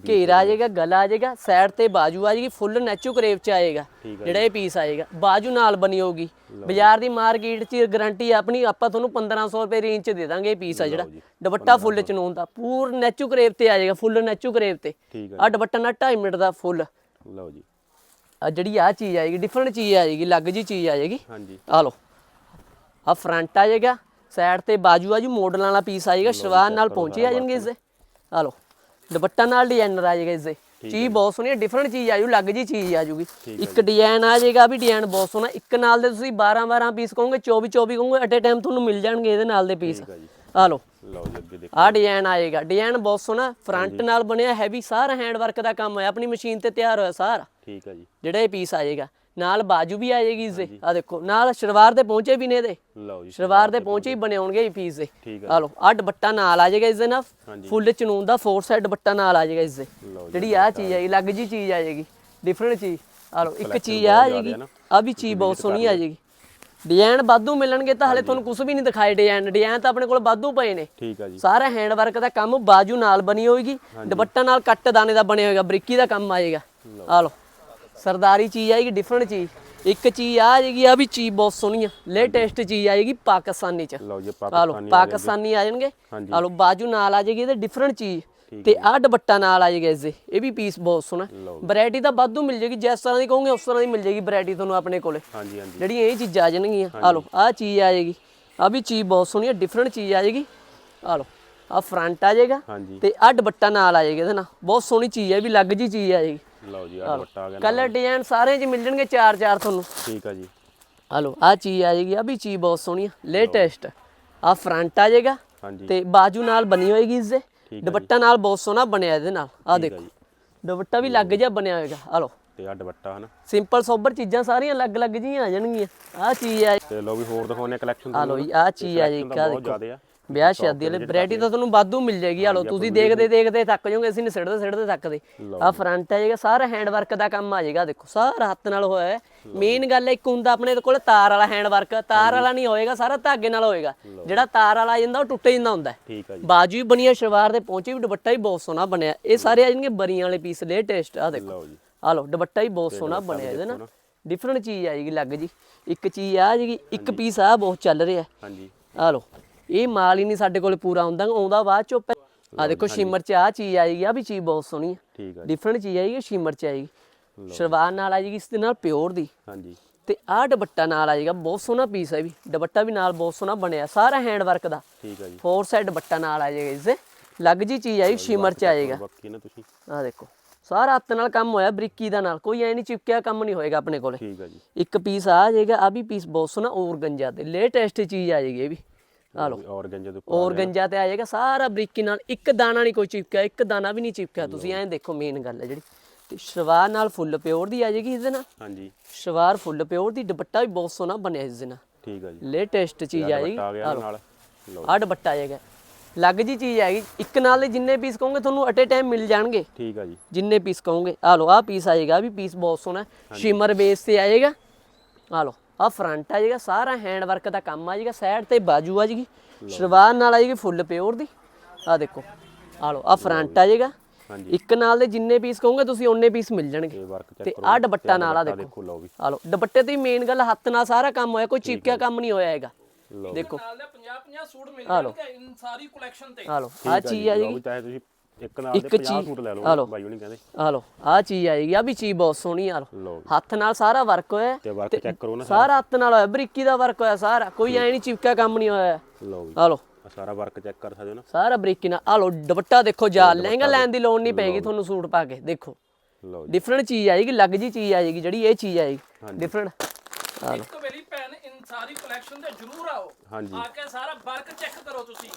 ਘੇਰਾ ਆ ਜਾਏਗਾ। ਗਲਾ ਆ ਜਾਏਗਾ ਸਾਈਡ ਤੇ ਬਾਜੂ ਆ ਜਾਏਗੀ ਫੁੱਲ ਨੈਚੂ ਕਰੇਵ ਚ ਆਏਗਾ ਜਿਹੜਾ ਇਹ ਪੀਸ ਆਏਗਾ। ਬਾਜੂ ਨਾਲ ਬਣੀ ਹੋਗੀ ਬਾਜ਼ਾਰ ਦੀ ਮਾਰਕੀਟ ਚ ਗਾਰੰਟੀ ਆਪਣੀ ਆਪਾਂ ਤੁਹਾਨੂੰ 1500 ਰੁਪਏ ਰੇਂਜ ਚ ਦੇ ਦਾਂਗੇ ਇਹ ਪੀਸ ਆ ਜਿਹੜਾ। ਦੁਪੱਟਾ ਫੁੱਲ ਚਨੂਨ ਦਾ ਪੂਰ ਨੈਚੂ ਕਰੇਵ ਤੇ ਆ ਜਾਏਗਾ ਫੁੱਲ ਨੈਚੂ ਕਰੇਵ ਤੇ। ਆ ਦੁਪੱਟਾ ਨਾਲ 2.5 ਮਿੰਟ ਦਾ ਫੁੱਲ ਲਓ ਜੀ। ਆ ਜਿਹੜੀ ਆ ਚੀਜ਼ ਆਏਗੀ ਡਿਫਰੈਂਟ ਚੀਜ਼ ਆਏਗੀ ਅਲੱਗ ਜੀ ਚੀਜ਼ ਆਏਗੀ ਹਾਂਜੀ। ਆ ਲਓ। ਆ ਫਰੰਟ ਆ ਜਾਏਗਾ ਸਾਈਡ ਤੇ ਬਾਜੂ ਆ ਜੀ ਮਾਡਲ ਵਾਲਾ ਪੀਸ ਆਏਗਾ ਸ਼ਲਵਾਰ ਨਾਲ ਪਹੁੰਚੇ ਆ ਜਾਣਗੇ ਇਸ ਦੇ ਆ ਲਓ ਦੁਪੱਟਾ ਨਾਲ ਡਿਜ਼ਾਈਨਰ ਆ ਜਾਏਗਾ ਇਸ ਦੇ ਚੀਜ਼ ਬਹੁਤ ਸੋਹਣੀ ਹੈ ਡਿਫਰੈਂਟ ਚੀਜ਼ ਆਜੂ ਲੱਗ ਜੀ ਚੀਜ਼ ਆ ਜੂਗੀ ਇੱਕ ਡਿਜ਼ਾਈਨ ਆ ਜਾਏਗਾ ਵੀ ਡਿਜ਼ਾਈਨ ਬਹੁਤ ਸੋਹਣਾ ਇੱਕ ਨਾਲ ਦੇ ਤੁਸੀਂ 12 12 ਪੀਸ ਕਹੋਗੇ 24 24 ਕਹੋਗੇ ਐਟ ਅ ਟਾਈਮ ਤੁਹਾਨੂੰ ਮਿਲ ਜਾਣਗੇ ਇਹਦੇ ਨਾਲ ਦੇ ਪੀਸ ਆ ਆ ਲਓ। ਲਓ ਜੀ ਅੱਗੇ ਦੇਖੋ। ਆ ਡਿਜ਼ਾਈਨ ਆਏਗਾ। ਡਿਜ਼ਾਈਨ ਬਹੁਤ ਸੋਹਣਾ ਫਰੰਟ ਨਾਲ ਬਣਿਆ ਹੈਵੀ ਸਾਰਾ ਹੈਂਡ ਵਰਕ ਦਾ ਕੰਮ ਹੋਇਆ ਆਪਣੀ ਮਸ਼ੀਨ ਤੇ ਤਿਆਰ ਹੋਇਆ ਸਾਰਾ। ਠੀਕ ਆ ਜੀ। ਜਿਹੜਾ ਇਹ ਪੀਸ ਆ ਜਾਏਗਾ ਨਾਲ ਬਾਜੂ ਵੀ ਆ ਜਾਏਗੀ ਇਸ ਦੇ ਆ ਦੇਖੋ ਨਾਲ ਸ਼ਲਵਾਰ ਦੇ ਪਹੁੰਚੇ ਵੀ ਨੇ ਇਹਦੇ। ਲਓ ਜੀ ਸ਼ਲਵਾਰ ਦੇ ਪਹੁੰਚੇ ਹੀ ਬਣੇ ਹੋਣਗੇ ਇਹ ਪੀਸ ਦੇ। ਆ ਲਓ ਆ ਦੁਪੱਟਾ ਨਾਲ ਆ ਜਾਏਗਾ ਇਸ ਦੇ ਨਾਲ। ਫੁੱਲ ਚਨੂਨ ਦਾ ਫੋਰ ਸਾਈਡ ਦੁਪੱਟਾ ਨਾਲ ਆ ਜਾਏਗਾ ਇਸ ਦੇ ਲਓ ਜੀ ਜਿਹੜੀ ਆ ਚੀਜ਼ ਆਈ ਲੱਗ ਜੀ ਚੀਜ਼ ਆ ਜਾਏਗੀ ਡਿਫਰੈਂਟ ਚੀਜ਼। ਆ ਲਓ ਇੱਕ ਚੀਜ਼ ਆ ਜਾਏਗੀ ਆ ਵੀ ਚੀਜ਼ ਬਹੁਤ ਸੋਹਣੀ ਆ ਜਾਏਗੀ। ਡਿਜ਼ਾਈਨ ਵਾਧੂ ਮਿਲਣਗੇ ਤਾਂ ਹਲੇ ਤੁਹਾਨੂੰ ਕੁਝ ਵੀ ਨਹੀਂ ਦਿਖਾਏ ਡਿਜ਼ਾਈਨ ਡਿਜ਼ਾਈਨ ਤਾਂ ਆਪਣੇ ਕੋਲ ਵਾਧੂ ਪਏ ਨੇ। ਠੀਕ ਆ ਜੀ। ਸਾਰਾ ਹੈਂਡ ਵਰਕ ਦਾ ਕੰਮ ਬਾਜੂ ਨਾਲ ਬਣੀ ਹੋਏਗੀ। ਦੁਪੱਟਾ ਨਾਲ ਕੱਟ ਦਾਣੇ ਦਾ ਬਣਿਆ ਹੋਏਗਾ ਬਰੀਕੀ ਦਾ ਕੰਮ ਆਏਗਾ। ਆ ਲਓ। ਸਰਦਾਰੀ ਚੀਜ਼ ਆਏਗੀ ਡਿਫਰੈਂਟ ਚੀਜ਼। ਇੱਕ ਚੀਜ਼ ਆ ਜਾਏਗੀ ਆ ਵੀ ਚੀਜ਼ ਬਹੁਤ ਸੋਹਣੀ ਆ। ਲੇਟੈਸਟ ਚੀਜ਼ ਆਏਗੀ ਪਾਕਿਸਤਾਨੀ ਚ। ਲਓ ਜੀ ਆ ਲਓ ਪਾਕਿਸਤਾਨੀ ਆ ਜਾਣਗੇ। ਆ ਲਓ ਬਾਜੂ ਨਾਲ ਆ ਜਾਏਗੀ ਇਹਦੇ ਡਿਫਰੈਂਟ ਚੀਜ਼। ਤੇ ਆ ਦੁਪੱਟਾ ਨਾਲ ਆ ਜਾਏਗਾ ਇਸ ਦੇ ਇਹ ਵੀ ਪੀਸ ਬਹੁਤ ਸੋਹਣਾ ਵੈਰਾਈਟੀ ਤਾਂ ਵਾਧੂ ਮਿਲ ਜੇਗੀ ਜਿਸ ਤਰ੍ਹਾਂ ਦੀ ਕਹੋਗੇ ਉਸ ਤਰ੍ਹਾਂ ਦੀ ਮਿਲ ਜੇਗੀ ਵੈਰਾਈਟੀ ਤੁਹਾਨੂੰ ਆਪਣੇ ਕੋਲੇ। ਹਾਂਜੀ ਇਹ ਚੀਜ਼ਾਂ ਆ ਜਾਣਗੀਆਂ ਆ ਲਓ ਆ ਚੀਜ਼ ਆ ਜਾਏਗੀ ਆ ਵੀ ਚੀਜ਼ ਬਹੁਤ ਸੋਹਣੀ ਹੈ ਡਿਫਰੈਂਟ ਚੀਜ਼ ਆ ਜਾਏਗੀ ਆ ਲਓ ਆ ਫਰੰਟ ਆ ਜਾਏਗਾ ਤੇ ਆ ਦੁਪੱਟਾ ਨਾਲ ਆ ਜਾਏਗਾ ਇਹਦੇ ਨਾਲ। ਬਹੁਤ ਸੋਹਣੀ ਚੀਜ਼ ਹੈ ਵੀ ਲੱਗ ਜੀ ਚੀਜ਼ ਆ ਜਾਏਗੀ ਲਓ ਜੀ ਆ ਦੁਪੱਟਾ ਆ ਗਿਆ ਕਲਰ ਡਿਜ਼ਾਈਨ ਸਾਰਿਆਂ 'ਚ ਮਿਲ ਜਾਣਗੇ ਚਾਰ ਚਾਰ ਤੁਹਾਨੂੰ। ਠੀਕ ਆ ਜੀ। ਆ ਲਓ ਆ ਚੀਜ਼ ਆ ਜਾਏਗੀ ਆ ਵੀ ਚੀਜ਼ ਬਹੁਤ ਸੋਹਣੀ ਹੈ ਲੇਟੈਸਟ ਆ ਫਰੰਟ ਆ ਜਾਏਗਾ ਤੇ ਬਾਜੂ ਨਾਲ ਬਣੀ ਹੋਏਗੀ ਇਸ ਦੇ ਦੁਪੱਟਾ ਨਾਲ ਬਹੁਤ ਸੋਹਣਾ ਬਣਿਆ ਇਹਦੇ ਨਾਲ। ਆ ਦੇਖੋ। ਜੀ। ਦੁਪੱਟਾ ਵੀ ਲੱਗ ਜਿਹਾ ਬਣਿਆ ਹੋਏਗਾ। ਆ ਲਓ। ਤੇ ਆ ਦੁਪੱਟਾ ਹਨਾ। ਸਿੰਪਲ ਸੋਬਰ ਚੀਜ਼ਾਂ ਸਾਰੀਆਂ ਅਲੱਗ-ਅਲੱਗ ਜੀਆਂ ਆ ਜਾਣਗੀਆਂ। ਆ ਚੀਜ਼ ਆ ਤੇ ਲਓ ਵੀ ਹੋਰ ਦਿਖਾਉਣੇ ਕਲੈਕਸ਼ਨ ਆ ਲਓ ਜੀ ਆ ਚੀਜ਼ ਆ ਜੀ ਕਾ ਦੇਖੋ। ਵਿਆਹ ਸ਼ਾਦੀ ਵਾਲੇ ਵੈਰਾਈਟੀ ਤਾਂ ਤੁਹਾਨੂੰ ਵਾਧੂ ਮਿਲ ਜਾਏਗੀ ਆ ਲਓ ਤੁਸੀਂ ਦੇਖਦੇ ਦੇਖਦੇ ਥੱਕ ਜਾਓਗੇ ਅਸੀਂ ਨਹੀਂ ਸਿੱੜਦੇ ਸਿੱੜਦੇ ਥੱਕਦੇ ਆ ਫਰੰਟ ਆ ਜਾਏਗਾ ਸਾਰਾ ਹੈਂਡ ਵਰਕ ਦਾ ਕੰਮ ਆ ਜਾਏਗਾ ਦੇਖੋ ਸਾਰਾ ਹੱਥ ਨਾਲ ਹੋਇਆ ਹੈ। ਮੇਨ ਗੱਲ ਇੱਕ ਹੁੰਦਾ ਆਪਣੇ ਕੋਲ ਤਾਰ ਵਾਲਾ ਹੈਂਡ ਵਰਕ ਤਾਰ ਵਾਲਾ ਨਹੀਂ ਹੋਏਗਾ ਸਾਰਾ ਧਾਗੇ ਨਾਲ ਹੋਏਗਾ। ਜਿਹੜਾ ਤਾਰ ਵਾਲਾ ਆ ਜਾਂਦਾ ਉਹ ਟੁੱਟ ਜਾਂਦਾ ਹੁੰਦਾ ਹੈ। ਠੀਕ ਆ ਜੀ। ਬਾਜੂ ਵੀ ਬਣੀ ਹੈ ਸ਼ਲਵਾਰ ਦੇ ਪਹੁੰਚੇ ਵੀ ਦੁਪੱਟਾ ਵੀ ਬਹੁਤ ਸੋਹਣਾ ਬਣਿਆ। ਇਹ ਸਾਰੇ ਆ ਜਾਣਗੇ ਬਰੀਆਂ ਵਾਲੇ ਪੀਸ ਲੇਟੈਸਟ ਆ ਦੇਖੋ। ਜੀ। ਆ ਲਓ ਦੁਪੱਟਾ ਵੀ ਬਹੁਤ ਸੋਹਣਾ ਬਣਿਆ ਇਹਦੇ ਨਾਲ। ਡਿਫਰੈਂਟ ਚੀਜ਼ ਆਏਗੀ ਲੱਗ ਜੀ। ਇੱਕ ਚੀਜ਼ ਆ ਜਾਏਗੀ ਇੱਕ ਪੀਸ ਆ ਬਹੁਤ ਚੱਲ ਰਿਹਾ ਹਾਂਜੀ। ਆ ਲਓ। ਇਹ ਮਾਲ ਹੀ ਨਹੀਂ ਸਾਡੇ ਕੋਲ ਪੂਰਾ ਹੁੰਦਾ ਆਉਂਦਾ ਬਾਅਦ ਚੋਂ ਆ ਦੇਖੋ ਸ਼ਿਮਰ ਚ ਆ ਚੀਜ਼ ਆਏਗੀ ਆ ਵੀ ਚੀਜ਼ ਬਹੁਤ ਸੋਹਣੀ ਹੈ ਡਿਫਰੈਂਟ ਚੀਜ਼ ਆਏਗੀ ਸ਼ਿਮਰ ਚ ਆਏਗੀ ਸ਼ਲਵਾਰ ਨਾਲ ਆ ਜਾਏਗੀ ਇਸ ਦੇ ਨਾਲ ਪਿਓਰ ਦੀ। ਹਾਂਜੀ। ਤੇ ਆ ਦੁਪੱਟਾ ਨਾਲ ਆ ਜਾਏਗਾ ਬਹੁਤ ਸੋਹਣਾ ਪੀਸ ਹੈ ਵੀ। ਦੁਪੱਟਾ ਵੀ ਨਾਲ ਬਹੁਤ ਸੋਹਣਾ ਬਣਿਆ ਸਾਰਾ ਹੈਂਡ ਵਰਕ ਦਾ। ਠੀਕ ਆ ਜੀ। ਫੋਰ ਸਾਈਡ ਦੁਪੱਟਾ ਨਾਲ ਆ ਜਾਏਗਾ ਇਸ ਦੇ ਲੱਗ ਜੀ ਚੀਜ਼ ਆਏਗੀ ਸ਼ਿਮਰ ਚ ਆਏਗਾ ਬਾਕੀ ਨਾ ਤੁਸੀਂ। ਆ ਦੇਖੋ ਸਾਰਾ ਹੱਥ ਨਾਲ ਕੰਮ ਹੋਇਆ ਬਰੀਕੀ ਦਾ ਨਾਲ। ਕੋਈ ਐ ਨਹੀਂ ਚਿਪਕਿਆ ਕੰਮ ਨਹੀਂ ਹੋਏਗਾ ਆਪਣੇ ਕੋਲੇ। ਠੀਕ ਆ ਜੀ। ਇੱਕ ਪੀਸ ਆ ਜਾਏਗਾ ਆ ਵੀ ਪੀਸ ਬਹੁਤ ਸੋਹਣਾ ਔਰਗੰਜਾ ਤੇ ਲੇਟੈਸਟ ਚੀਜ਼ ਆ ਜਾਏਗੀ ਇਹ ਵੀ। ਆ ਲਓ। ਔਰਗੰਜੇ ਦੇ ਉੱਪਰ ਔਰਗੰਜਾ ਤੇ ਆ ਜਾਏਗਾ ਸਾਰਾ ਬਰੀਕੀ ਨਾਲ ਇੱਕ ਦਾਣਾ ਨਹੀਂ ਕੋਈ ਚਿਪਕਿਆ ਇੱਕ ਦਾਣਾ ਵੀ ਨਹੀਂ ਚਿਪਕਿਆ। ਤੁਸੀਂ ਐਂ ਦੇਖੋ ਮੇਨ ਗੱਲ ਹੈ ਜਿਹੜੀ। ਤੇ ਸ਼ਲਵਾਰ ਨਾਲ ਫੁੱਲ ਪਿਓਰ ਦੀ ਆ ਜਾਏਗੀ ਇਸ ਦੇ ਨਾਲ। ਹਾਂਜੀ। ਸ਼ਲਵਾਰ ਫੁੱਲ ਪਿਓਰ ਦੀ ਦੁਪੱਟਾ ਵੀ ਬਹੁਤ ਸੋਹਣਾ ਬਣਿਆ ਇਸ ਦੇ ਨਾਲ। ਠੀਕ ਆ ਜੀ। ਲੇਟੈਸਟ ਚੀਜ਼ ਆ ਜਾਏਗੀ। ਆ ਦੁਪੱਟਾ ਆ ਜਾਏਗਾ। ਲੱਗ ਜੀ ਚੀਜ਼ ਆਏਗੀ। ਇੱਕ ਨਾਲ ਦੇ ਜਿੰਨੇ ਪੀਸ ਕਹੋਗੇ ਤੁਹਾਨੂੰ ਅਟ ਟਾਈਮ ਮਿਲ ਜਾਣਗੇ। ਠੀਕ ਆ ਜੀ। ਜਿੰਨੇ ਪੀਸ ਕਹੋਗੇ। ਆ ਲਓ ਆ ਪੀਸ ਆਏਗਾ ਵੀ ਪੀਸ ਬਹੁਤ ਸੋਹਣਾ ਸ਼ਿਮਰ ਬੇਸ ਤੇ ਆਏਗਾ। ਆ ਲਓ। ਆ ਫਰੰਟ ਆ ਜਾਏਗਾ ਸਾਰਾ ਹੈਂਡ ਵਰਕ ਦਾ ਕੰਮ ਆ ਜਾਏਗਾ ਸਾਈਡ ਤੇ ਬਾਜੂ ਆ ਜਾਏਗੀ ਸ਼ਲਵਾਰ ਨਾਲ ਆ ਜਾਏਗੀ ਫੁੱਲ ਪਿਓਰ ਦੀ ਆ ਦੇਖੋ ਆ ਲਓ ਆ ਫਰੰਟ ਆ ਜਾਏਗਾ ਹਾਂਜੀ। ਇੱਕ ਨਾਲ ਦੇ ਜਿੰਨੇ ਪੀਸ ਕਹੋਗੇ ਤੁਸੀਂ ਉਹਨੇ ਪੀਸ ਮਿਲ ਜਾਣਗੇ। ਤੇ ਆ ਦੁਪੱਟਾ ਨਾਲ ਆ ਦੇਖੋ ਆ ਲਓ ਦੁਪੱਟੇ ਦੀ ਮੇਨ ਗੱਲ ਹੱਥ ਨਾਲ ਸਾਰਾ ਕੰਮ ਹੋਇਆ ਕੋਈ ਚੀਪਕਿਆ ਕੰਮ ਨਹੀਂ ਹੋਇਆ ਹੈਗਾ। ਦੇਖੋ ਨਾਲ ਦੇ 50 50 ਸੂਟ ਮਿਲ ਜਾਣਗੇ ਇਨ ਸਾਰੀ ਕਲੈਕਸ਼ਨ ਤੇ। ਆ ਲਓ ਆ ਚੀਜ਼ ਆ ਵੀ ਚਾਹੇ ਤੁਸੀਂ ਇੱਕ ਨਾਲ ਦੇ ਇੱਕ 50 ਚੀਜ਼- ਸੂਟ ਲੈ ਲਓ। ਬਾਈ ਉਹਨੇ ਕਹਿੰਦੇ। ਆ ਲਓ ਆ ਚੀਜ਼ ਆਏਗੀ ਆ ਵੀ ਚੀਜ਼ ਬਹੁਤ ਸੋਹਣੀ ਆ ਲਓ। ਹੱਥ ਨਾਲ ਸਾਰਾ ਵਰਕ ਹੋਇਆ। ਤੇ ਵਰਕ ਚੈੱਕ ਕਰੋ ਨਾ ਸਾਰਾ ਹੱਥ ਨਾਲ ਹੋਇਆ ਬਰੀਕੀ ਦਾ ਵਰਕ ਹੋਇਆ ਸਾਰਾ ਕੋਈ ਐ ਨਹੀਂ ਚਿਪਕਾ ਕੰਮ ਨਹੀਂ ਹੋਇਆ। ਲਓ ਵੀ ਆ ਲਓ। ਸਾਰਾ ਵਰਕ ਚੈੱਕ ਕਰ ਸਕਦੇ ਹੋ ਨਾ? ਸਾਰਾ ਬਰੀਕੀ ਨਾਲ ਆ ਲਓ ਦੁਪੱਟਾ ਦੇਖੋ ਜਾ ਲਹਿੰਗਾ ਲੈਣ ਦੀ ਲੋੜ ਨਹੀਂ ਪੈਗੀ ਤੁਹਾਨੂੰ ਸੂਟ ਪਾ ਕੇ ਦੇਖੋ। ਲਓ ਜੀ। ਡਿਫਰੈਂਟ ਚੀਜ਼ ਆਏਗੀ ਲੱਗ ਜੀ ਚੀਜ਼ ਆਏਗੀ ਜਿਹੜੀ ਇਹ ਚੀਜ਼ ਆਏਗੀ। ਡਿਫਰੈਂਟ ਆ ਲਓ। ਇੱਕ ਵੇਲੀ ਭੈਣ ਇਨ ਸਾਰੀ ਕਲੈਕਸ਼ਨ ਤੇ ਜ਼ਰੂਰ ਆਓ। ਹਾਂਜੀ। ਆ ਕੇ ਸਾਰਾ ਵਰਕ ਚੈੱਕ ਕਰੋ ਤੁਸੀਂ।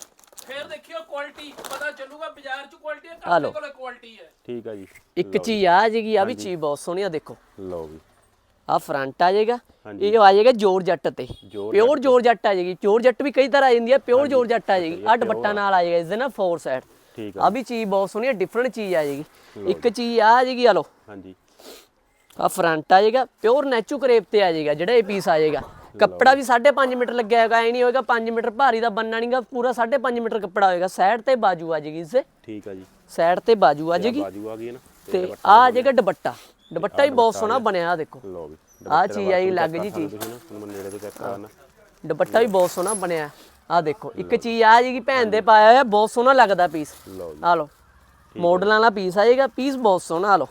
ਫਿਰ ਦੇਖਿਓ ਕੁਆਲਿਟੀ ਪਤਾ ਚੱਲੂਗਾ ਬਾਜ਼ਾਰ 'ਚ ਕੁਆਲਿਟੀ ਹੈ ਆ ਲਓ। ਕੋਲੇ ਕੁਆਲਿਟੀ ਹੈ। ਠੀਕ ਆ ਜੀ। ਇੱਕ ਚੀਜ਼ ਆ ਜਾਏਗੀ ਆ ਵੀ ਚੀਜ਼ ਬਹੁਤ ਸੋਹਣੀ ਆ ਦੇਖੋ। ਲਓ ਵੀ ਆ ਫਰੰਟ ਆ ਜਾਏਗਾ ਹਾਂਜੀ। ਇਹ ਆ ਜਾਏਗਾ ਜੋਰ ਜੱਟ ਤੇ। ਜੋਰ ਪਿਓਰ ਜੋਰ ਜੱਟ ਆ ਜਾਏਗੀ ਜੋਰ ਜੱਟ ਵੀ ਕਈ ਤਰ੍ਹਾਂ ਆ ਜਾਂਦੀ ਹੈ ਪਿਓਰ ਜੋਰ ਜੱਟ ਆ ਜਾਏਗੀ ਆ। ਦੁਪੱਟਾ ਨਾਲ ਆ ਜਾਏਗਾ ਇਸ ਦੇ ਨਾ ਫੋਰ ਸਾਈਡ ਠੀਕ ਆ ਆ ਵੀ ਚੀਜ਼ ਬਹੁਤ ਸੋਹਣੀ ਹੈ ਡਿਫਰੈਂਟ ਚੀਜ਼ ਆ ਜਾਏਗੀ ਇੱਕ ਚੀਜ਼ ਆ ਜਾਏਗੀ ਆ ਲਓ। ਹਾਂਜੀ। ਆ ਫਰੰਟ ਆ ਜਾਏਗਾ ਪਿਓਰ ਨੈਚੂ ਕਰੇਪ ਤੇ ਆ ਜਾਏਗਾ ਜਿਹੜਾ ਇਹ ਪੀਸ ਆ ਜਾਏਗਾ ਕੱਪੜਾ ਵੀ 5.5 ਮੀਟਰ ਲੱਗਿਆ ਹੋਏਗਾ ਐ ਨਹੀਂ ਹੋਏਗਾ 5 ਮੀਟਰ ਭਾਰੀ ਦਾ ਬੰਨਾ ਨਹੀਂਗਾ ਪੂਰਾ 5.5 ਮੀਟਰ ਕੱਪੜਾ ਹੋਏਗਾ। ਸਾਈਡ ਤੇ ਬਾਜੂ ਆ ਜਾਏਗੀ ਇਸਦੇ ਠੀਕ ਆ ਜੀ। ਸਾਈਡ ਤੇ ਬਾਜੂ ਆ ਜਾਏਗੀ। ਬਾਜੂ ਆ ਗਈ ਹੈ ਨਾ ਤੇ ਆ ਜਾਏਗਾ ਦੁਪੱਟਾ। ਦੁਪੱਟਾ ਵੀ ਬਹੁਤ ਸੋਹਣਾ ਬਣਿਆ ਆ ਦੇਖੋ। ਲਓ ਵੀ ਆ ਚੀਜ਼ ਆਈ ਲੱਗ ਜੀ ਚੀਜ਼। ਨੇੜੇ ਤੋਂ ਚੈੱਕ ਕਰਾਣਾ ਦੁਪੱਟਾ ਵੀ ਬਹੁਤ ਸੋਹਣਾ ਬਣਿਆ। ਆ ਦੇਖੋ ਇੱਕ ਚੀਜ਼ ਆ ਜਾਏਗੀ ਭੈਣ ਦੇ ਪਾਇਆ ਹੋਇਆ ਬਹੁਤ ਸੋਹਣਾ ਲੱਗਦਾ ਪੀਸ ਆ ਲਓ। ਮਾਡਲਾਂ ਵਾਲਾ ਪੀਸ ਆ ਜਾਏਗਾ ਪੀਸ ਬਹੁਤ ਸੋਹਣਾ ਆ ਲਓ।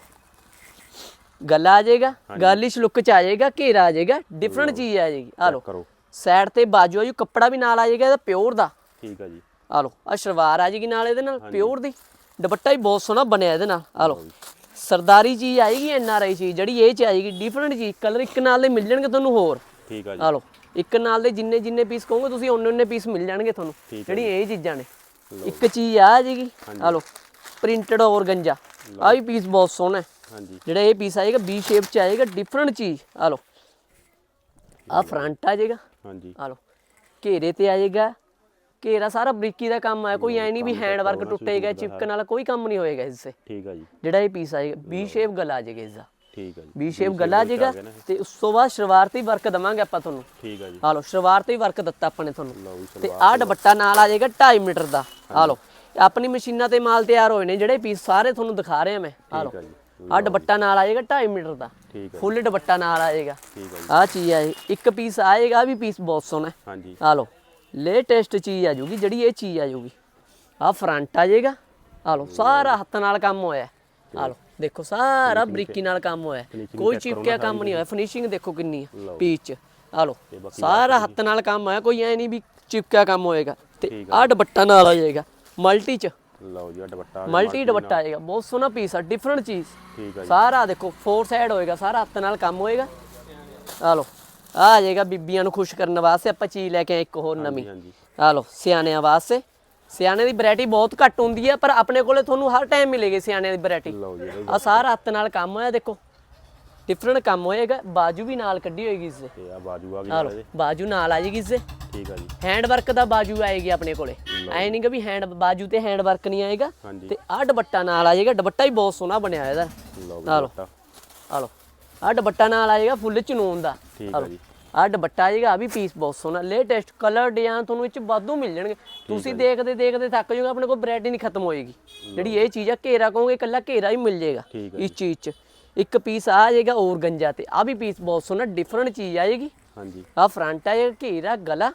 ਗਲਾ ਆ ਜਾਏਗਾ ਗਰਲਿਸ਼ ਲੁੱਕ ਚ ਆ ਜਾਏਗਾ ਘੇਰਾ ਆ ਜਾਏਗਾ ਡਿਫਰੈਂਟ ਚੀਜ਼ ਆ ਜਾਏਗੀ। ਆ ਲਓ। ਸਾਈਡ ਤੇ ਬਾਜੂ ਆ ਜੀ ਕੱਪੜਾ ਵੀ ਨਾਲ ਆ ਜਾਏਗਾ ਇਹਦਾ ਪਿਓਰ ਦਾ। ਠੀਕ ਆ ਜੀ। ਆ ਲਓ ਆ ਸ਼ਲਵਾਰ ਆ ਜਾਏਗੀ ਨਾਲ ਇਹਦੇ ਨਾਲ ਪਿਓਰ ਦੀ। ਦੁਪੱਟਾ ਵੀ ਬਹੁਤ ਸੋਹਣਾ ਬਣਿਆ ਇਹਦੇ ਨਾਲ। ਆ ਲਓ। ਸਰਦਾਰੀ ਚੀਜ਼ ਆਏਗੀ ਐਨ ਆਰ ਆਈ ਚੀਜ਼ ਜਿਹੜੀ ਇਹ ਚ ਆਏਗੀ ਡਿਫਰੈਂਟ ਚੀਜ਼। ਕਲਰ ਇੱਕ ਨਾਲ ਦੇ ਮਿਲ ਜਾਣਗੇ ਤੁਹਾਨੂੰ ਹੋਰ। ਠੀਕ ਆ ਜੀ। ਆ ਲਓ। ਇੱਕ ਨਾਲ ਦੇ ਜਿੰਨੇ ਜਿੰਨੇ ਪੀਸ ਕਹੋਗੇ ਤੁਸੀਂ ਉਹਨੇ ਉਹਨੇ ਪੀਸ ਮਿਲ ਜਾਣਗੇ ਤੁਹਾਨੂੰ। ਜਿਹੜੀ ਇਹ ਚੀਜ਼ਾਂ ਨੇ। ਇੱਕ ਚੀਜ਼ ਆ ਜੀਗੀ ਆ ਲਓ। Printed organza. ਆ ਵੀ ਪੀਸ ਬਹੁਤ ਸੋਹਣਾ ਹੈ। ਹਾਂਜੀ। ਜਿਹੜਾ ਇਹ ਪੀਸ ਆਏਗਾ ਬੀ ਸ਼ੇਪ ਚ ਆਏਗਾ ਡਿਫਰੈਂਟ ਚੀਜ਼। ਆ ਲਓ। ਆ ਫਰੰਟ ਆ ਜਾਏਗਾ। ਹਾਂਜੀ। ਆ ਲਓ। ਘੇਰੇ ਤੇ ਆ ਜਾਏਗਾ ਘੇਰਾ ਸਾਰਾ ਬਰੀਕੀ ਦਾ ਕੰਮ ਹੈ ਕੋਈ ਐ ਨਹੀਂ ਵੀ ਹੈਂਡ ਵਰਕ ਟੁੱਟੇਗਾ ਚਿਪਕਣ ਵਾਲਾ ਕੋਈ ਕੰਮ ਨਹੀਂ ਹੋਏਗਾ ਇਸ ਸੇ ਠੀਕ ਆ ਜੀ। ਜਿਹੜਾ ਇਹ ਪੀਸ ਆਏਗਾ ਬੀ ਸ਼ੇਪ ਗਲਾ ਆ ਜਾਏਗਾ ਇਸ ਦਾ ਠੀਕ ਆ ਜੀ। ਬੀ ਸ਼ੇਪ ਗਲਾ ਆ ਜਾਏਗਾ ਤੇ ਉਸ ਤੋਂ ਬਾਅਦ ਸ਼ਲਵਾਰ ਵਰਕ ਦਵਾਂਗੇ ਆਪਾਂ ਤੁਹਾਨੂੰ। ਠੀਕ ਆ ਜੀ। ਆ ਲਓ ਸ਼ਲਵਾਰ ਤੇ ਵਰਕ ਦਿੱਤਾ ਆਪਾਂ ਨੇ ਤੁਹਾਨੂੰ। ਤੇ ਆਹ ਦੁਪੱਟਾ ਨਾਲ ਆ ਜਾਏਗਾ 2.5 ਮੀਟਰ ਦਾ। ਆ ਲਓ। ਆਪਣੀ ਮਸ਼ੀਨਾਂ ਤੇ ਮਾਲ ਤਿਆਰ ਹੋਏ ਨੇ। ਜਿਹੜੇ ਪੀਸ ਸਾਰੇ ਤੁਹਾਨੂੰ ਦਿਖਾ ਰਿਹਾ ਮੈਂ। ਆ ਲਓ। ਆ ਦੁਪੱਟਾ ਨਾਲ ਆ ਜਾਏਗਾ 2.5 ਮੀਟਰ ਦਾ। ਠੀਕ ਆ ਫੁੱਲ ਦੁਪੱਟਾ ਨਾਲ ਆ ਜਾਏਗਾ ਠੀਕ ਆ ਜੀ। ਆਹ ਚੀਜ਼ ਆ ਇੱਕ ਪੀਸ ਆਏਗਾ ਵੀ ਪੀਸ ਬਹੁਤ ਸੋਹਣਾ। ਹੈ। ਹਾਂਜੀ। ਆ ਲਓ ਲੇਟੈਸਟ ਚੀਜ਼ ਆ ਜੂਗੀ ਜਿਹੜੀ ਇਹ ਚੀਜ਼ ਆ ਜੂਗੀ। ਆ ਫਰੰਟ ਆ ਜਾਏਗਾ ਆ ਲਓ ਸਾਰਾ ਹੱਥ ਨਾਲ ਕੰਮ ਹੋਇਆ। ਹੈ। ਆ ਲਓ ਦੇਖੋ ਸਾਰਾ ਬਰੀਕੀ ਨਾਲ ਕੰਮ ਹੋਇਆ। ਹੈ। ਕੋਈ ਚਿਪਕਿਆ ਕੰਮ ਨਹੀਂ ਹੋਇਆ। ਫਿਨਿਸ਼ਿੰਗ ਦੇਖੋ ਕਿੰਨੀ ਹੈ ਪੀਚ ਆ ਲਓ ਸਾਰਾ ਹੱਥ ਨਾਲ ਕੰਮ ਹੋਇਆ। ਕੋਈ ਐ ਨਹੀਂ ਵੀ ਚਿਪਕਿਆ ਕੰਮ ਹੋਏਗਾ। ਤੇ ਆਹ ਦੁਪੱਟਾ ਨਾਲ ਆ ਜਾਏਗਾ ਮਲਟੀ ਚ। ਲਓ ਜੀ ਆ ਦੁਪੱਟਾ। ਮਲਟੀ ਦੁਪੱਟਾ ਆ ਜਾਏਗਾ ਬਹੁਤ ਸੋਹਣਾ ਪੀਸ ਆ ਡਿਫਰੈਂਟ ਚੀਜ਼ ਠੀਕ ਆ ਜੀ। ਸਾਰਾ ਦੇਖੋ ਫੋਰ ਸਾਈਡ ਹੋਏਗਾ ਸਾਰਾ ਹੱਥ ਨਾਲ ਕੰਮ ਹੋਏਗਾ। ਆ ਲਓ ਆ ਜਾਏਗਾ ਬੀਬੀਆਂ ਨੂੰ ਖੁਸ਼ ਕਰਨ ਵਾਸਤੇ ਆਪਾਂ ਚੀਜ਼ ਲੈ ਕੇ ਆਏ ਇੱਕ ਹੋਰ ਨਵੀਂ। ਆ ਲਓ ਸਿਆਣਿਆਂ ਵਾਸਤੇ। ਸਿਆਣੇ ਦੀ ਵੈਰਾਈਟੀ ਬਹੁਤ ਘੱਟ ਹੁੰਦੀ ਹੈ ਪਰ ਆਪਣੇ ਕੋਲੇ ਤੁਹਾਨੂੰ ਹਰ ਟਾਈਮ ਮਿਲੇਗੀ ਸਿਆਣਿਆਂ ਦੀ ਵੈਰਾਈਟੀ ਆ ਸਾਰਾ ਹੱਥ ਨਾਲ ਕੰਮ ਹੋਇਆ ਦੇਖੋ। ਡਿਫਰੈਂਟ ਕੰਮ ਹੋਏਗਾ ਬਾਜੂ ਵੀ ਨਾਲ ਕੱਢੀ ਹੋਏਗੀ ਇਸ ਦੇ। ਤੇ ਆ ਬਾਜੂ ਆ ਗਈ ਆ ਨਾਲ ਇਹਦੇ। ਬਾਜੂ ਨਾਲ ਆ ਜਾਏਗੀ ਇਸ ਦੇ। ਠੀਕ ਆ ਜੀ। ਹੈਂਡ ਵਰਕ ਦਾ ਬਾਜੂ ਆਏਗੀ ਆਪਣੇ ਕੋਲੇ। ਐ ਨਹੀਂ ਕਿ ਵੀ ਹੈਂਡ ਬਾਜੂ ਤੇ ਹੈਂਡ ਵਰਕ ਨਹੀਂ ਆਏਗਾ ਹਾਂਜੀ। ਤੇ ਆਹ ਦੁਪੱਟਾ ਨਾਲ ਆ ਜਾਏਗਾ। ਦੁਪੱਟਾ ਵੀ ਬਹੁਤ ਸੋਹਣਾ ਬਣਿਆ ਹੋਇਆ ਇਹਦਾ। ਲਓ ਆ ਲਓ। ਦੁਪੱਟਾ। ਆ ਲਓ ਆਹ ਦੁਪੱਟਾ ਨਾਲ ਆ ਜਾਏਗਾ ਫੁੱਲ ਚਨੂਨ ਦਾ। ਠੀਕ ਆ ਆ। ਜੀ। ਆਹ ਦੁਪੱਟਾ ਆ ਜਾਏਗਾ ਆ ਵੀ ਪੀਸ ਬਹੁਤ ਸੋਹਣਾ। ਲੇਟੈਸਟ ਕਲਰ ਡਿਜ਼ਾਈਨ ਤੁਹਾਨੂੰ ਇਹ ਚ ਵਾਧੂ ਮਿਲ ਜਾਣਗੇ। ਤੁਸੀਂ ਦੇਖਦੇ ਦੇਖਦੇ ਥੱਕ ਜਾਓਗੇ ਆਪਣੇ ਕੋਲ ਵੈਰਾਈਟੀ ਨਹੀਂ ਖਤਮ ਹੋਏਗੀ। ਜਿਹੜੀ ਇਹ ਚੀਜ਼ ਆ ਘੇਰਾ ਕਹੋਗੇ ਇਕੱਲਾ ਘੇਰਾ ਹੀ ਮਿਲ ਜਾਏਗਾ ਠੀਕ ਇਸ ਚੀਜ਼ 'ਚ। ਇੱਕ ਪੀਸ ਆ ਜਾਏਗਾ ਔਰਗੰਜਾ ਤੇ ਆ ਵੀ ਪੀਸ ਬਹੁਤ ਸੋਹਣਾ ਡਿਫਰੈਂਟ ਚੀਜ਼ ਆਏਗੀ ਹਾਂਜੀ। ਆ ਫਰੰਟ ਆ ਜਾਏਗਾ ਘੇਰਾ ਗਲਾ।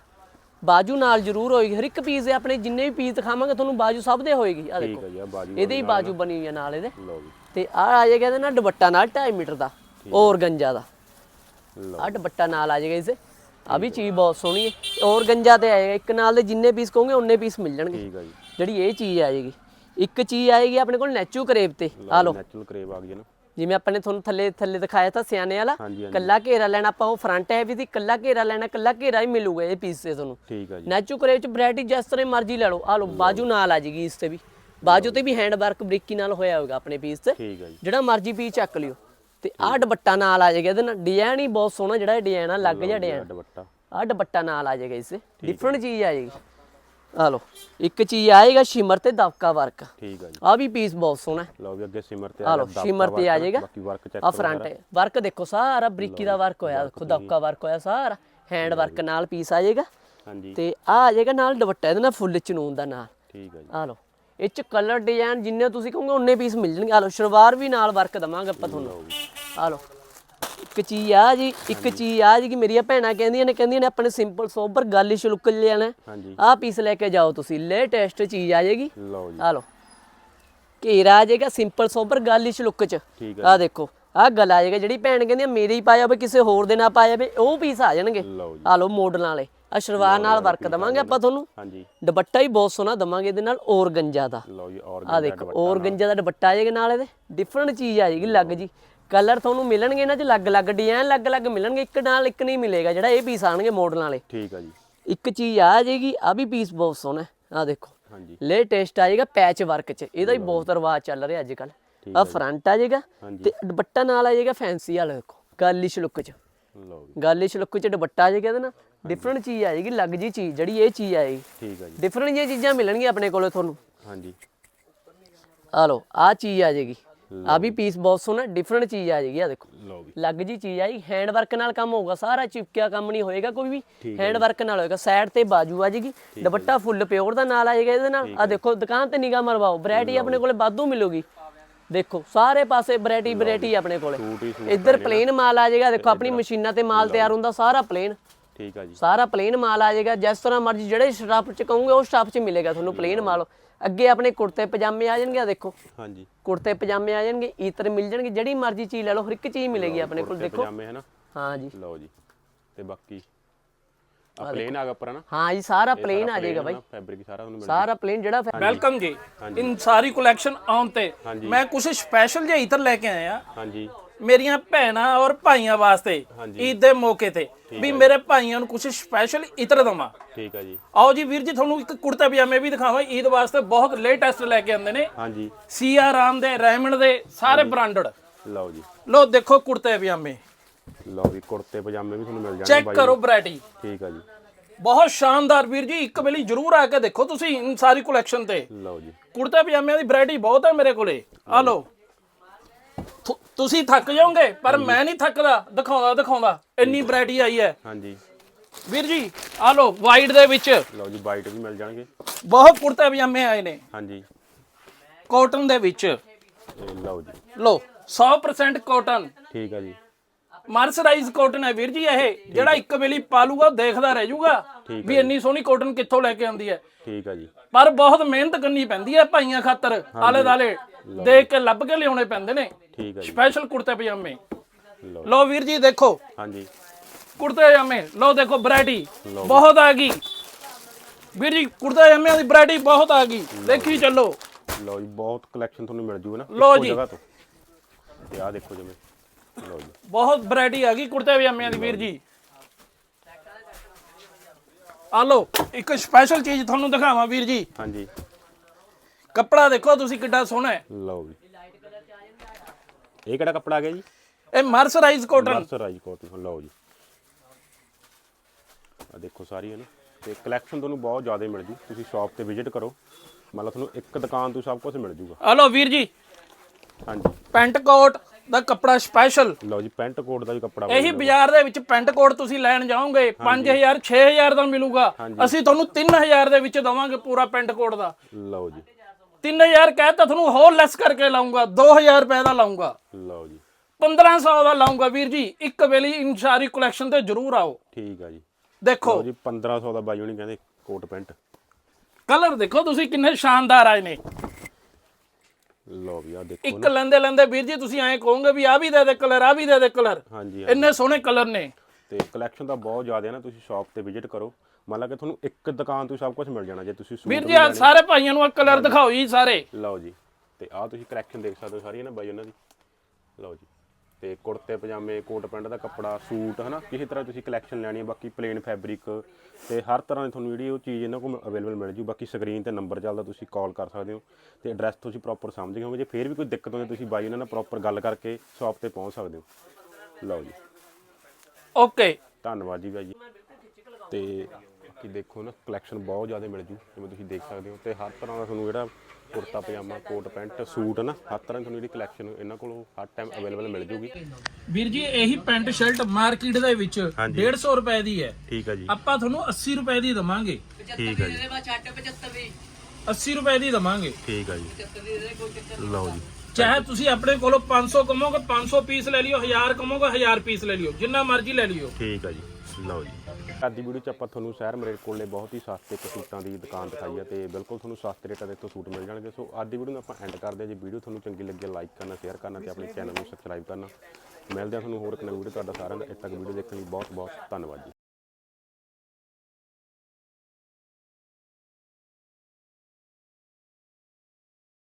ਬਾਜੂ ਨਾਲ ਜ਼ਰੂਰ ਹੋਏਗੀ ਹਰ ਇੱਕ ਪੀਸ ਦੇ ਆਪਣੇ ਜਿੰਨੇ ਵੀ ਪੀਸ ਦਿਖਾਵਾਂਗੇ ਤੁਹਾਨੂੰ ਬਾਜੂ ਸਭ ਦੇ ਹੋਏਗੀ। ਆ ਠੀਕ ਦੇਖੋ ਆ ਜੀ ਆ ਬਾਜੂ ਇਹਦੇ ਹੀ ਬਾਜੂ ਬਣੀ ਹੋਈ ਆ ਨਾਲ ਇਹਦੇ। ਲਓ ਜੀ। ਤੇ ਆ ਆ ਜਾਏਗਾ ਇਹਦੇ ਨਾਲ ਦੁਪੱਟਾ ਨਾਲ 2.5 ਮੀਟਰ ਦਾ ਔਰਗੰਜਾ ਦਾ। ਲਓ। ਆ ਦੁਪੱਟਾ ਨਾਲ ਆ ਜਾਏਗਾ ਇਸੇ। ਆ ਵੀ ਚੀਜ਼ ਬਹੁਤ ਸੋਹਣੀ ਹੈ। ਔਰਗੰਜਾ ਤੇ ਆਏਗਾ ਇੱਕ ਨਾਲ ਦੇ ਜਿੰਨੇ ਪੀਸ ਕਹੋਗੇ ਉਹਨੇ ਪੀਸ ਮਿਲ ਜਾਣਗੇ। ਠੀਕ ਆ ਜੀ। ਜਿਹੜੀ ਇਹ ਚੀਜ਼ ਆ ਜਾਏਗੀ। ਇੱਕ ਚੀਜ਼ ਆਏਗੀ ਆਪਣੇ ਕੋਲ ਨੈਚੂ ਕਰੇਬ ਤੇ। ਆ ਲਓ। ਨੈਚੁਰਲ ਕਰੇਵ ਆ ਗਈ ਨਾ। ਜਿਵੇਂ ਆਪਾਂ ਨੇ ਤੁਹਾਨੂੰ ਥੱਲੇ ਥੱਲੇ ਦਿਖਾਇਆ ਤਾਂ ਸਿਆਣੇ ਵਾਲਾ ਹਾਂਜੀ ਹਾਂਜੀ। ਕੱਲਾ ਘੇਰਾ ਲੈਣਾ ਆਪਾਂ ਉਹ ਫਰੰਟ ਹੈ ਵੀ ਸੀ ਕੱਲਾ ਘੇਰਾ ਲੈਣਾ ਕੱਲਾ ਘੇਰਾ ਹੀ ਮਿਲੂਗਾ ਇਹ ਪੀਸ ਤੇ ਤੁਹਾਨੂੰ। ਠੀਕ ਆ ਜੀ। ਨੈਚੂ ਕਰੇਬ ਚ ਵੈਰਾਈਟੀ ਜਿਸ ਤਰ੍ਹਾਂ ਮਰਜ਼ੀ ਲੈ ਲਓ। ਆ ਲਓ ਬਾਜੂ ਨਾਲ ਆ ਜਾਏਗੀ ਇਸ ਤੇ ਵੀ। ਬਾਜੂ ਤੇ ਵੀ ਹੈਂਡ ਵਰਕ ਬਰੀਕੀ ਨਾਲ ਹੋਇਆ ਹੋਵੇਗਾ ਆਪਣੇ ਪੀਸ ਤੇ। ਠੀਕ ਆ ਜੀ। ਜਿਹੜਾ ਮਰਜ਼ੀ ਪੀਸ ਚੱਕ ਲਿਓ। ਤੇ ਆਹ ਦੁਪੱਟਾ ਨਾਲ ਆ ਜਾਏਗਾ ਇਹਦੇ ਨਾਲ। ਡਿਜ਼ਾਈਨ ਹੀ ਬਹੁਤ ਸੋਹਣਾ ਜਿਹੜਾ ਡਿਜ਼ਾਈਨ ਆ ਲੱਗ ਜਾ ਆ ਡਿਜ਼ਾਈਨ ਦੁਪੱਟਾ। ਆਹ ਦੁਪੱਟਾ ਨਾਲ ਆ ਜਾਏਗਾ ਇਸੇ। ਡਿਫਰੈਂਟ ਚੀਜ਼ ਆ ਜਾਏਗੀ ਆ ਲਓ ਇੱਕ ਚੀਜ਼ ਆਏਗਾ ਸ਼ਿਮਰ ਤੇ ਦਬਕਾ ਵਰਕ। ਠੀਕ ਆ ਜੀ। ਆ ਵੀ ਪੀਸ ਬਹੁਤ ਸੋਹਣਾ। ਲਓ ਵੀ ਅੱਗੇ ਸਿਮਰ ਤੇ ਆ ਲਓ ਸ਼ਿਮਰ ਤੇ ਆ ਜਾਏਗਾ। ਬਾਕੀ ਵਰਕ ਚੈੱਕ ਆ ਫਰੰਟ ਵਰਕ ਦੇਖੋ ਸਾਰਾ ਬਰੀਕੀ ਦਾ ਵਰਕ ਹੋਇਆ ਦੇਖੋ ਦਬਕਾ ਵਰਕ ਹੋਇਆ ਸਾਰਾ। ਹੈਂਡ ਵਰਕ ਨਾਲ ਪੀਸ ਆ ਜਾਏਗਾ। ਹਾਂਜੀ। ਤੇ ਆ ਆ ਜਾਏਗਾ ਨਾਲ ਦੁਪੱਟਾ ਇਹਦੇ ਨਾਲ ਫੁੱਲ ਚਨੂਨ ਦਾ ਨਾਲ। ਠੀਕ ਆ ਜੀ। ਆ ਲਓ ਇਹ ਚ ਕਲਰ ਡਿਜ਼ਾਈਨ ਜਿੰਨੇ ਤੁਸੀਂ ਕਹੋਗੇ ਉਹਨੇ ਪੀਸ ਮਿਲ ਜਾਣਗੇ। ਆ ਲਓ ਸ਼ਲਵਾਰ ਵੀ ਨਾਲ ਵਰਕ ਦਵਾਂਗੇ ਆਪਾਂ ਤੁਹਾਨੂੰ। ਆ ਲਓ। ਇੱਕ ਚੀਜ਼ ਆ ਜੀ ਇੱਕ ਚੀਜ਼ ਆ ਜੀ ਕਿ ਮੇਰੀਆਂ ਭੈਣਾਂ ਕਹਿੰਦੀਆਂ ਨੇ ਕਹਿੰਦੀਆਂ ਨੇ ਆਪਣੇ ਸਿੰਪਲ ਸੋਬਰ ਗਾਲਿਸ਼ ਲੁੱਕ ਲੈਣਾ। ਹਾਂਜੀ। ਆਹ ਪੀਸ ਲੈ ਕੇ ਜਾਓ ਤੁਸੀਂ ਲੇਟੈਸਟ ਚੀਜ਼ ਆ ਜਾਏਗੀ ਲਓ ਜੀ। ਆ ਲਓ। ਘੇਰਾ ਆ ਜਾਏਗਾ ਸਿੰਪਲ ਸੋਬਰ ਗਾਲਿਸ਼ ਲੁੱਕ ਚ। ਠੀਕ ਆ ਦੇਖੋ ਆਹ ਗੱਲ ਆ ਜਾਏਗਾ ਜਿਹੜੀ ਭੈਣ ਕਹਿੰਦੀ ਆ, ਮੇਰੇ ਹੀ ਪਾਇਆ ਹੋਵੇ ਕਿਸੇ ਹੋਰ ਦੇ ਨਾ ਪਾਇਆ ਹੋਵੇ ਉਹ ਪੀਸ ਆ ਜਾਣਗੇ। ਆ ਲਓ ਮਾਡਲਾਂ ਵਾਲੇ ਆ ਨਾਲ ਵਰਕ ਦਵਾਂਗੇ ਆਪਾਂ ਤੁਹਾਨੂੰ। ਹਾਂਜੀ। ਦੁਪੱਟਾ ਹੀ ਬਹੁਤ ਸੋਹਣਾ ਦਵਾਂਗੇ ਇਹਦੇ ਨਾਲ ਔਰਗੰਜਾ ਦਾ। ਲਓ ਜੀ ਔਰ ਆ ਦੇਖੋ ਔਰਗੰਜਾ ਦਾ ਦੁਪੱਟਾ ਆ ਜਾਏਗਾ ਨਾਲ ਇਹਦੇ। ਡਿਫਰੈਂਟ ਚੀਜ਼ ਆ ਜਾਏਗੀ ਲੱਗ ਜੀ। ਕਲਰ ਤੁਹਾਨੂੰ ਮਿਲਣਗੇ ਇਹਨਾਂ 'ਚ ਅਲੱਗ-ਅਲੱਗ ਡਿਜ਼ਾਈਨ ਅਲੱਗ-ਅਲੱਗ ਮਿਲਣਗੇ। ਇੱਕ ਨਾਲ ਇੱਕ ਨਹੀਂ ਮਿਲੇਗਾ ਜਿਹੜਾ ਇਹ ਪੀਸ ਆਣਗੇ ਮਾਡਲਾਂ ਵਾਲੇ। ਠੀਕ ਆ ਜੀ। ਇੱਕ ਚੀਜ਼ ਆ ਜਾਏਗੀ ਆ ਵੀ ਪੀਸ ਬਹੁਤ ਸੋਹਣਾ ਆ ਦੇਖੋ। ਹਾਂਜੀ। ਲੇਟੈਸਟ ਆ ਜਾਏਗਾ ਪੈਚ ਵਰਕ 'ਚ ਇਹਦਾ ਵੀ ਬਹੁਤ ਰਿਵਾਜ ਚੱਲ ਰਿਹਾ ਅੱਜ ਕੱਲ ਆ ਫਰੰਟ ਆ ਜਾਏਗਾ ਤੇ ਦੁਪੱਟਾ ਨਾਲ ਆ ਜਾਏਗਾ ਫੈਂਸੀ ਵਾਲਾ ਦੇਖੋ ਗਾਰਲਿਸ਼ ਲੁੱਕ 'ਚ। ਲਓ ਗਾਰਲਿਸ਼ ਲੁੱਕ 'ਚ ਦੁਪੱਟਾ ਆ ਜਾਏਗਾ ਇਹਦੇ ਨਾਲ। ਡਿਫਰੈਂਟ ਚੀਜ਼ ਆ ਜਾਏਗੀ ਲੱਗ ਜੀ ਚੀਜ਼ ਜਿਹੜੀ ਇਹ ਚੀਜ਼ ਆਏਗੀ। ਠੀਕ ਆ ਜੀ। ਡਿਫਰੈਂਟ ਜਿਹੀਆਂ ਚੀਜ਼ਾਂ ਮਿਲਣਗੀਆਂ ਆਪਣੇ ਕੋਲੇ ਤੁਹਾਨੂੰ। ਹਾਂਜੀ। ਆ ਲਓ ਆ ਚੀਜ਼ ਆ ਜਾਏਗੀ ਆ ਵੀ ਪੀਸ ਬਹੁਤ ਸੋਹਣਾ ਡਿਫਰੈਂਟ ਚੀਜ਼ ਆ ਜਾਏਗੀ ਆ ਦੇਖੋ। ਲਓ ਵੀ। ਲੱਗ ਜੀ ਚੀਜ਼ ਆਈ ਹੈਂਡ ਵਰਕ ਨਾਲ ਕੰਮ ਹੋਊਗਾ ਸਾਰਾ ਚਿਪਕਿਆ ਕੰਮ ਨਹੀਂ ਹੋਏਗਾ ਕੋਈ ਵੀ। ਹੈਂਡ ਵਰਕ ਨਾਲ ਹੋਏਗਾ ਸਾਈਡ ਤੇ ਬਾਜੂ ਆ ਜਾਏਗੀ ਦੁਪੱਟਾ ਫੁੱਲ ਪਿਓਰ ਦਾ ਨਾਲ ਆ ਜਾਏਗਾ ਇਹਦੇ ਨਾਲ। ਆ ਦੇਖੋ ਦੁਕਾਨ ਤੇ ਨਿਗਾਹ ਮਰਵਾਓ ਵੈਰਾਈਟੀ ਆਪਣੇ ਕੋਲੇ ਵਾਧੂ ਮਿਲੂਗੀ। ਦੇਖੋ ਸਾਰੇ ਪਾਸੇ ਵੈਰਾਈਟੀ ਵੈਰਾਈਟੀ ਆਪਣੇ ਕੋਲੇ। ਇੱਧਰ ਪਲੇਨ ਮਾਲ ਆ ਜਾਏਗਾ ਦੇਖੋ ਆਪਣੀ ਮਸ਼ੀਨਾਂ ਤੇ ਮਾਲ ਤਿਆਰ ਹੁੰਦਾ ਸਾਰਾ ਪਲੇਨ ਠੀਕ ਆ ਜੀ। ਸਾਰਾ ਪਲੇਨ ਮਾਲ ਆ ਜਾਏਗਾ ਜਿਸ ਤਰ੍ਹਾਂ ਮਰਜ਼ੀ ਜਿਹੜੇ ਸਟਾਫ ਚ ਕਹੋਗੇ ਉਹ ਸਟਾਫ ਚ ਮਿਲੇਗਾ ਤੁਹਾਨੂੰ ਪਲੇਨ ਮਾਲ। ਅੱਗੇ ਆਪਣੇ ਕੁੜਤੇ ਪਜਾਮੇ ਆ ਜਾਣਗੇ ਆ ਦੇਖੋ। ਹਾਂਜੀ। ਕੁੜਤੇ ਪਜਾਮੇ ਆ ਜਾਣਗੇ ਈਤਰ ਮਿਲ ਜਾਣਗੇ ਜਿਹੜੀ ਮਰਜ਼ੀ ਚੀਜ਼ ਲੈ ਲਓ ਹਰ ਇੱਕ ਚੀਜ਼ ਮਿਲੇਗੀ ਆਪਣੇ ਕੋਲ ਦੇਖੋ। ਪਜਾਮੇ ਹੈ ਨਾ ਹਾਂ ਜੀ। ਲਓ ਜੀ। ਤੇ ਬਾਕੀ ਆ ਪਲੇਨ ਆ ਗਿਆ ਉੱਪਰ ਹੈ ਨਾ? ਹਾਂ ਜੀ ਸਾਰਾ ਪਲੇਨ ਆ ਜਾਏਗਾ ਬਾਈ। ਫੈਬਰਿਕ ਸਾਰਾ ਤੁਹਾਨੂੰ ਮਿਲ ਸਾਰਾ ਪਲੇਨ ਜਿਹੜਾ ਵੈਲਕਮ ਜੀ। ਇਨ ਸਾਰੀ ਕਲੈਕਸ਼ਨ ਆਉਣ ਤੇ। ਮੈਂ ਕੁਝ ਸਪੈਸ਼ਲ ਜਿਹਾ ਇਤਰ ਲੈ ਕੇ ਆਇਆ। ਹਾਂਜੀ। ਮੇਰੀਆਂ ਭੈਣਾਂ ਔਰ ਭਾਈਆਂ ਵਾਸਤੇ। ਈਦ ਦੇ ਮੌਕੇ ਤੇ ਵੀ ਮੇਰੇ ਭਾਈਆਂ ਨੂੰ ਕੁਝ ਸਪੈਸ਼ਲ ਇਤਰ ਦਵਾਂ। ਠੀਕ ਆ ਜੀ। ਆਓ ਜੀ ਵੀਰ ਜੀ ਤੁਹਾਨੂੰ ਇੱਕ ਕੁੜਤਾ ਪਜਾਮੇ ਵੀ ਦਿਖਾਵਾਂ। ਈਦ ਵਾਸਤੇ ਬਹੁਤ ਲੇਟੈਸਟ ਲੈ ਕੇ ਆਂਦੇ ਨੇ। ਹਾਂਜੀ। ਸੀਆ ਰਾਮ ਦੇ ਰੈਮੰਡ ਦੇ ਸਾਰੇ ਬ੍ਰਾਂਡਡ ਲਓ ਜੀ। ਲੋ ਦੇਖੋ ਕੁੜਤੇ ਪਜਾਮੇ। ਲਓ ਵੀ ਕੁੜਤੇ ਪਜਾਮੇ ਵੀ ਤੁਹਾਨੂੰ ਮਿਲ ਜਾਣਗੇ ਚੈੱਕ ਕਰੋ ਵੈਰਾਈਟੀ ਠੀਕ ਆ ਜੀ। ਬਹੁਤ ਸ਼ਾਨਦਾਰ ਵੀਰ ਜੀ ਇੱਕ ਵੇਲੇ ਜਰੂਰ ਆ ਕੇ ਦੇਖੋ ਤੁਸੀਂ ਸਾਰੀ ਕਲੈਕਸ਼ਨ ਤੇ। ਲਓ ਜੀ। ਕੁੜਤੇ ਪਜਾਮਿਆਂ ਦੀ ਵੈਰਾਈਟੀ ਬਹੁਤ ਹੈ ਮੇਰੇ ਕੋਲੇ। ਆ ਲਓ। ਤੁਸੀਂ ਥੱਕ ਜਾਓਗੇ ਪਰ ਮੈਂ ਨਹੀਂ ਥੱਕਦਾ। ਦਿਖਾਉਂਦਾ ਦਿਖਾਉਂਦਾ। ਇੰਨੀ ਵੈਰਾਈਟੀ ਆਈ ਹੈ। ਹਾਂਜੀ। ਵੀਰ ਜੀ ਆ ਲਓ ਵਾਈਟ ਦੇ ਵਿੱਚ। ਲਓ ਜੀ ਵਾਈਟ ਵੀ ਮਿਲ ਜਾਣਗੇ। ਬਹੁਤ ਕੁੜਤੇ ਪਜਾਮੇ ਆਏ ਨੇ। ਹਾਂਜੀ। ਕਾਟਨ ਦੇ ਵਿੱਚ। ਇਹ ਲਓ ਜੀ। ਲਓ 100% ਕਾਟਨ ਠੀਕ ਆ ਜੀ। ਮਰਸਰਾਈਜ਼ ਕਾਟਨ ਹੈ ਵੀਰ ਜੀ ਇਹ ਜਿਹੜਾ ਇੱਕ ਵੇਲੀ ਪਾ ਲੂਗਾ ਦੇਖਦਾ ਰਹਿ ਜਾਊਗਾ ਵੀ ਇੰਨੀ ਸੋਹਣੀ ਕਾਟਨ ਕਿੱਥੋਂ ਲੈ ਕੇ ਆਉਂਦੀ ਹੈ। ਠੀਕ ਆ ਜੀ। ਪਰ ਬਹੁਤ ਮਿਹਨਤ ਕਰਨੀ ਪੈਂਦੀ ਹੈ ਭਾਈਆਂ ਖਾਤਰ ਆਲੇ ਦਾਲੇ ਦੇਖ ਕੇ ਲੱਭ ਕੇ ਲਿਆਉਣੇ ਪੈਂਦੇ ਨੇ। ਠੀਕ ਜੀ। ਸਪੈਸ਼ਲ ਕੁੜਤੇ ਪਜਾਮੇ। ਲਓ ਲਓ ਵੀਰ ਜੀ ਦੇਖੋ। ਹਾਂਜੀ। ਕੁੜਤੇ ਪਜਾਮੇ। ਲਓ ਦੇਖੋ ਵੈਰਾਈਟੀ ਬਹੁਤ ਆ ਗਈ। ਵੀਰ ਜੀ ਕੁੜਤੇ ਪਜਾਮਿਆਂ ਦੀ ਵੈਰਾਈਟੀ ਬਹੁਤ ਆ ਗਈ। ਦੇਖੀ ਚੱਲੋ। ਲਓ ਜੀ ਬਹੁਤ ਕਲੈਕਸ਼ਨ ਤੁਹਾਨੂੰ ਮਿਲ ਜੂਗਾ ਨਾ। ਲਓ ਇੱਕੋ ਜੀ। ਜਗ੍ਹਾ ਤੋਂ। ਤੇ ਆ ਦੇਖੋ ਜਿਵੇਂ। ਲਓ ਜੀ। ਬਹੁਤ ਵੈਰਾਈਟੀ ਆ ਗਈ ਕੁੜਤੇ ਪਜਾਮਿਆਂ ਦੀ ਵੀਰ ਜੀ। ਆ ਲਓ ਇੱਕ ਸਪੈਸ਼ਲ ਚੀਜ਼ ਤੁਹਾਨੂੰ ਦਿਖਾਵਾਂ ਵੀਰ ਜੀ। ਹਾਂਜੀ। ਕੱਪੜਾ ਦੇਖੋ ਤੁਸੀਂ ਕਿੱਡਾ ਸੋਹਣਾ ਹੈ। ਲਓ ਜੀ। ਇਹ ਕਿਹੜਾ ਕੱਪੜਾ ਆ ਗਿਆ ਜੀ? ਇਹ ਮਰਸਰਾਈਜ਼ ਕਾਟਨ ਮਰਸਰਾਈਜ਼ ਕੋਟਨ ਲਓ ਜੀ। ਆ ਦੇਖੋ ਸਾਰੀ ਹੈ ਨਾ। ਤੇ ਕਲੈਕਸ਼ਨ ਤੁਹਾਨੂੰ ਬਹੁਤ ਜ਼ਿਆਦਾ ਮਿਲ ਜੂ। ਤੁਸੀਂ ਸ਼ਾਪ ਤੇ ਵਿਜ਼ਿਟ ਕਰੋ। ਮਤਲਬ ਤੁਹਾਨੂੰ ਇੱਕ ਦੁਕਾਨ ਤੋਂ ਸਭ ਕੁਝ ਮਿਲ ਜੂਗਾ। ਲਓ ਵੀਰ ਜੀ ਹਾਂਜੀ। ਪੈਂਟ ਕੋਟ ਦਾ ਕੱਪੜਾ ਸਪੈਸ਼ਲ ਲਓ ਜੀ ਪੈਂਟ ਕੋਟ ਦਾ ਵੀ ਕੱਪੜਾ ਇਹੀ ਬਾਜ਼ਾਰ ਦੇ ਵਿੱਚ ਪੈਂਟ ਕੋਟ ਤੁਸੀਂ ਲੈਣ ਜਾਓਗੇ 5000 6000 ਦਾ ਮਿਲੂਗਾ। ਅਸੀਂ ਤੁਹਾਨੂੰ 3000 ਦੇ ਵਿੱਚ ਦਵਾਂਗੇ ਪੂਰਾ ਪੈਂਟ ਕੋਟ ਦਾ। ਲਓ ਜੀ। 3000 ਕਹਿ ਤਾਂ ਤੁਹਾਨੂੰ ਹੋਰ ਲੈਸ ਕਰਕੇ ਲਾਉਂਗਾ 2000 ਰੁਪਏ ਦਾ ਲਾਉਂਗਾ। ਲਓ ਜੀ। 1500 ਦਾ ਲਾਉਂਗਾ ਵੀਰ ਜੀ ਇੱਕ ਵੇਲੇ ਇਨਸਾਰੀ ਕਲੈਕਸ਼ਨ ਤੇ ਜਰੂਰ ਆਓ। ਠੀਕ ਆ ਜੀ। ਦੇਖੋ। ਲਓ ਜੀ 1500 ਦਾ ਬਾਈ ਹੋਣੀ ਕਹਿੰਦੇ ਕੋਟ ਪੈਂਟ। ਕਲਰ ਦੇਖੋ ਤੁਸੀਂ ਕਿੰਨੇ ਸ਼ਾਨਦਾਰ ਆਏ ਨੇ। ਲਓ ਵੀ ਆ ਦੇਖੋ ਇੱਕ ਲੈਂਦੇ ਲੈਂਦੇ ਵੀਰ ਜੀ ਤੁਸੀਂ ਐਂ ਕਹੋਗੇ ਵੀ ਆ ਵੀ ਦੇ ਦੇ ਕਲਰ ਆ ਵੀ ਦੇ ਦੇ ਕਲਰ ਹਾਂਜੀ ਇੰਨੇ ਸੋਹਣੇ ਕਲਰ ਨੇ। ਤੇ ਕਲੈਕਸ਼ਨ ਤਾਂ ਬਹੁਤ ਜ਼ਿਆਦਾ ਹੈ ਨਾ ਤੁਸੀਂ ਸ਼ਾਪ ਤੇ ਵਿਜ਼ਿਟ ਕਰੋ। ਮੰਨ ਲਾ ਕਿ ਤੁਹਾਨੂੰ ਇੱਕ ਦੁਕਾਨ ਤੋਂ ਸਭ ਕੁਝ ਮਿਲ ਜਾਣਾ ਜੇ ਤੁਸੀਂ ਸੂਟ ਵੀਰ ਜੀ ਆਹ ਸਾਰੇ ਭਾਈਆਂ ਨੂੰ ਆ ਕਲਰ ਦਿਖਾਓ ਜੀ ਸਾਰੇ। ਲਓ ਜੀ ਤੇ ਆਹ ਤੁਸੀਂ ਕਲੈਕਸ਼ਨ ਦੇਖ ਸਕਦੇ ਹੋ ਸਾਰੀ ਹੈ ਨਾ ਬਾਈ ਉਹਨਾਂ ਦੀ? ਲਓ ਜੀ ਤੇ ਕੁੜਤੇ ਪਜਾਮੇ ਕੋਟ ਪੈਂਟ ਦਾ ਕੱਪੜਾ ਸੂਟ ਹਨਾ ਕਿਸੇ ਤਰ੍ਹਾਂ ਤੁਸੀਂ ਕਲੈਕਸ਼ਨ ਲੈਣੀ ਹੈ ਬਾਕੀ ਪਲੇਨ ਫੈਬਰਿਕ ਤੇ ਹਰ ਤਰ੍ਹਾਂ ਦੀ ਤੁਹਾਨੂੰ ਜਿਹੜੀ ਉਹ ਚੀਜ਼ ਇਹਨਾਂ ਕੋਲ ਅਵੇਲੇਬਲ ਮਿਲ ਜੂ। ਬਾਕੀ ਸਕਰੀਨ ਤੇ ਨੰਬਰ ਚੱਲਦਾ ਤੁਸੀਂ ਕਾਲ ਕਰ ਸਕਦੇ ਹੋ ਤੇ ਐਡਰੈਸ ਤੁਸੀਂ ਪ੍ਰੋਪਰ ਸਮਝ ਗਏ ਹੋਗੇ। ਜੇ ਫੇਰ ਵੀ ਕੋਈ ਦਿੱਕਤ ਹੋਵੇ ਤੁਸੀਂ ਬਾਈ ਉਹਨਾਂ ਨਾਲ ਪ੍ਰੋਪਰ ਗੱਲ ਕਰਕੇ ਸ਼ਾਪ ਤੇ ਪਹੁੰਚ ਸਕਦੇ ਹੋ। ਲਓ ਜੀ। ਓਕੇ ਧੰਨਵਾਦ ਜੀ ਬਾਈ ਜੀ। ਤੇ ਬਾਕੀ ਦੇਖੋ ਨਾ ਕਲੈਕਸ਼ਨ ਬਹੁਤ ਜ਼ਿਆਦਾ ਮਿਲ ਜੂ ਜਿਵੇਂ ਤੁਸੀਂ ਦੇਖ ਸਕਦੇ ਹੋ। ਤੇ ਹਰ ਤਰ੍ਹਾਂ ਦਾ ਤੁਹਾਨੂੰ ਜਿਹੜਾ ਕੁੜਤਾ ਪਜਾਮਾ ਕੋਟ ਪੈਂਟ ਸੂਟ ਨਾ ਹਰ ਤਰ੍ਹਾਂ ਦੀ ਤੁਹਾਨੂੰ ਜਿਹੜੀ ਕਲੈਕਸ਼ਨ ਇਹਨਾਂ ਕੋਲੋਂ ਹਰ ਟਾਈਮ ਅਵੇਲੇਬਲ ਮਿਲ ਜੂਗੀ। ਵੀਰ ਜੀ ਇਹੀ ਪੈਂਟ ਸ਼ਰਟ ਮਾਰਕੀਟ ਦੇ ਵਿੱਚ 150 ਰੁਪਏ ਦੀ ਹੈ। ਠੀਕ ਹੈ ਜੀ। ਆਪਾਂ ਤੁਹਾਨੂੰ 80 ਰੁਪਏ ਦੀ ਦਵਾਂਗੇ। ਠੀਕ ਹੈ ਜੀ। 80 ਰੁਪਏ ਦੀ ਦਵਾਂਗੇ। ਠੀਕ ਹੈ ਜੀ। ਲਓ ਜੀ। ਚਾਹੇ ਤੁਸੀਂ ਆਪਣੇ ਕੋਲੋਂ 500 ਕਮੋਗੇ 500 ਪੀਸ ਲੈ ਲਿਓ 1000 ਕਮੋਗੇ 1000 ਪੀਸ ਲੈ ਲਿਓ ਜਿੰਨਾ ਮਰਜ਼ੀ ਲੈ ਲਿਓ। ਠੀਕ ਹੈ ਜੀ। ਲਓ ਜੀ। ਅੱਜ ਦੀ ਵੀਡੀਓ 'ਚ ਆਪਾਂ ਤੁਹਾਨੂੰ ਸ਼ਹਿਰ ਮਰੇਟ ਕੋਲੇ ਬਹੁਤ ਹੀ ਸਸਤੇ ਇੱਕ ਸੂਟਾਂ ਦੀ ਦੁਕਾਨ ਦਿਖਾਈ ਹੈ ਤੇ ਬਿਲਕੁਲ ਤੁਹਾਨੂੰ ਸਸਤੇ ਰੇਟਾਂ ਦੇ ਇੱਥੋਂ ਸੂਟ ਮਿਲ ਜਾਣਗੇ। ਸੋ ਅੱਜ ਦੀ ਵੀਡੀਓ ਨੂੰ ਆਪਾਂ ਐਂਡ ਕਰਦੇ ਹਾਂ। ਜੇ ਵੀਡੀਓ ਤੁਹਾਨੂੰ ਚੰਗੀ ਲੱਗੀ ਲਾਈਕ ਕਰਨਾ ਸ਼ੇਅਰ ਕਰਨਾ ਤੇ ਆਪਣੇ ਚੈਨਲ ਨੂੰ ਸਬਸਕ੍ਰਾਈਬ ਕਰਨਾ। ਮਿਲਦੇ ਹਾਂ ਤੁਹਾਨੂੰ ਹੋਰ ਇੱਕ ਨਵੀਂ ਵੀਡੀਓ ਤੁਹਾਡਾ ਸਾਰਿਆਂ ਦਾ ਇੱਥੇ ਤੱਕ ਵੀਡੀਓ ਦੇਖਣ ਲਈ ਬਹੁਤ ਬਹੁਤ ਧੰਨਵਾਦ ਜੀ।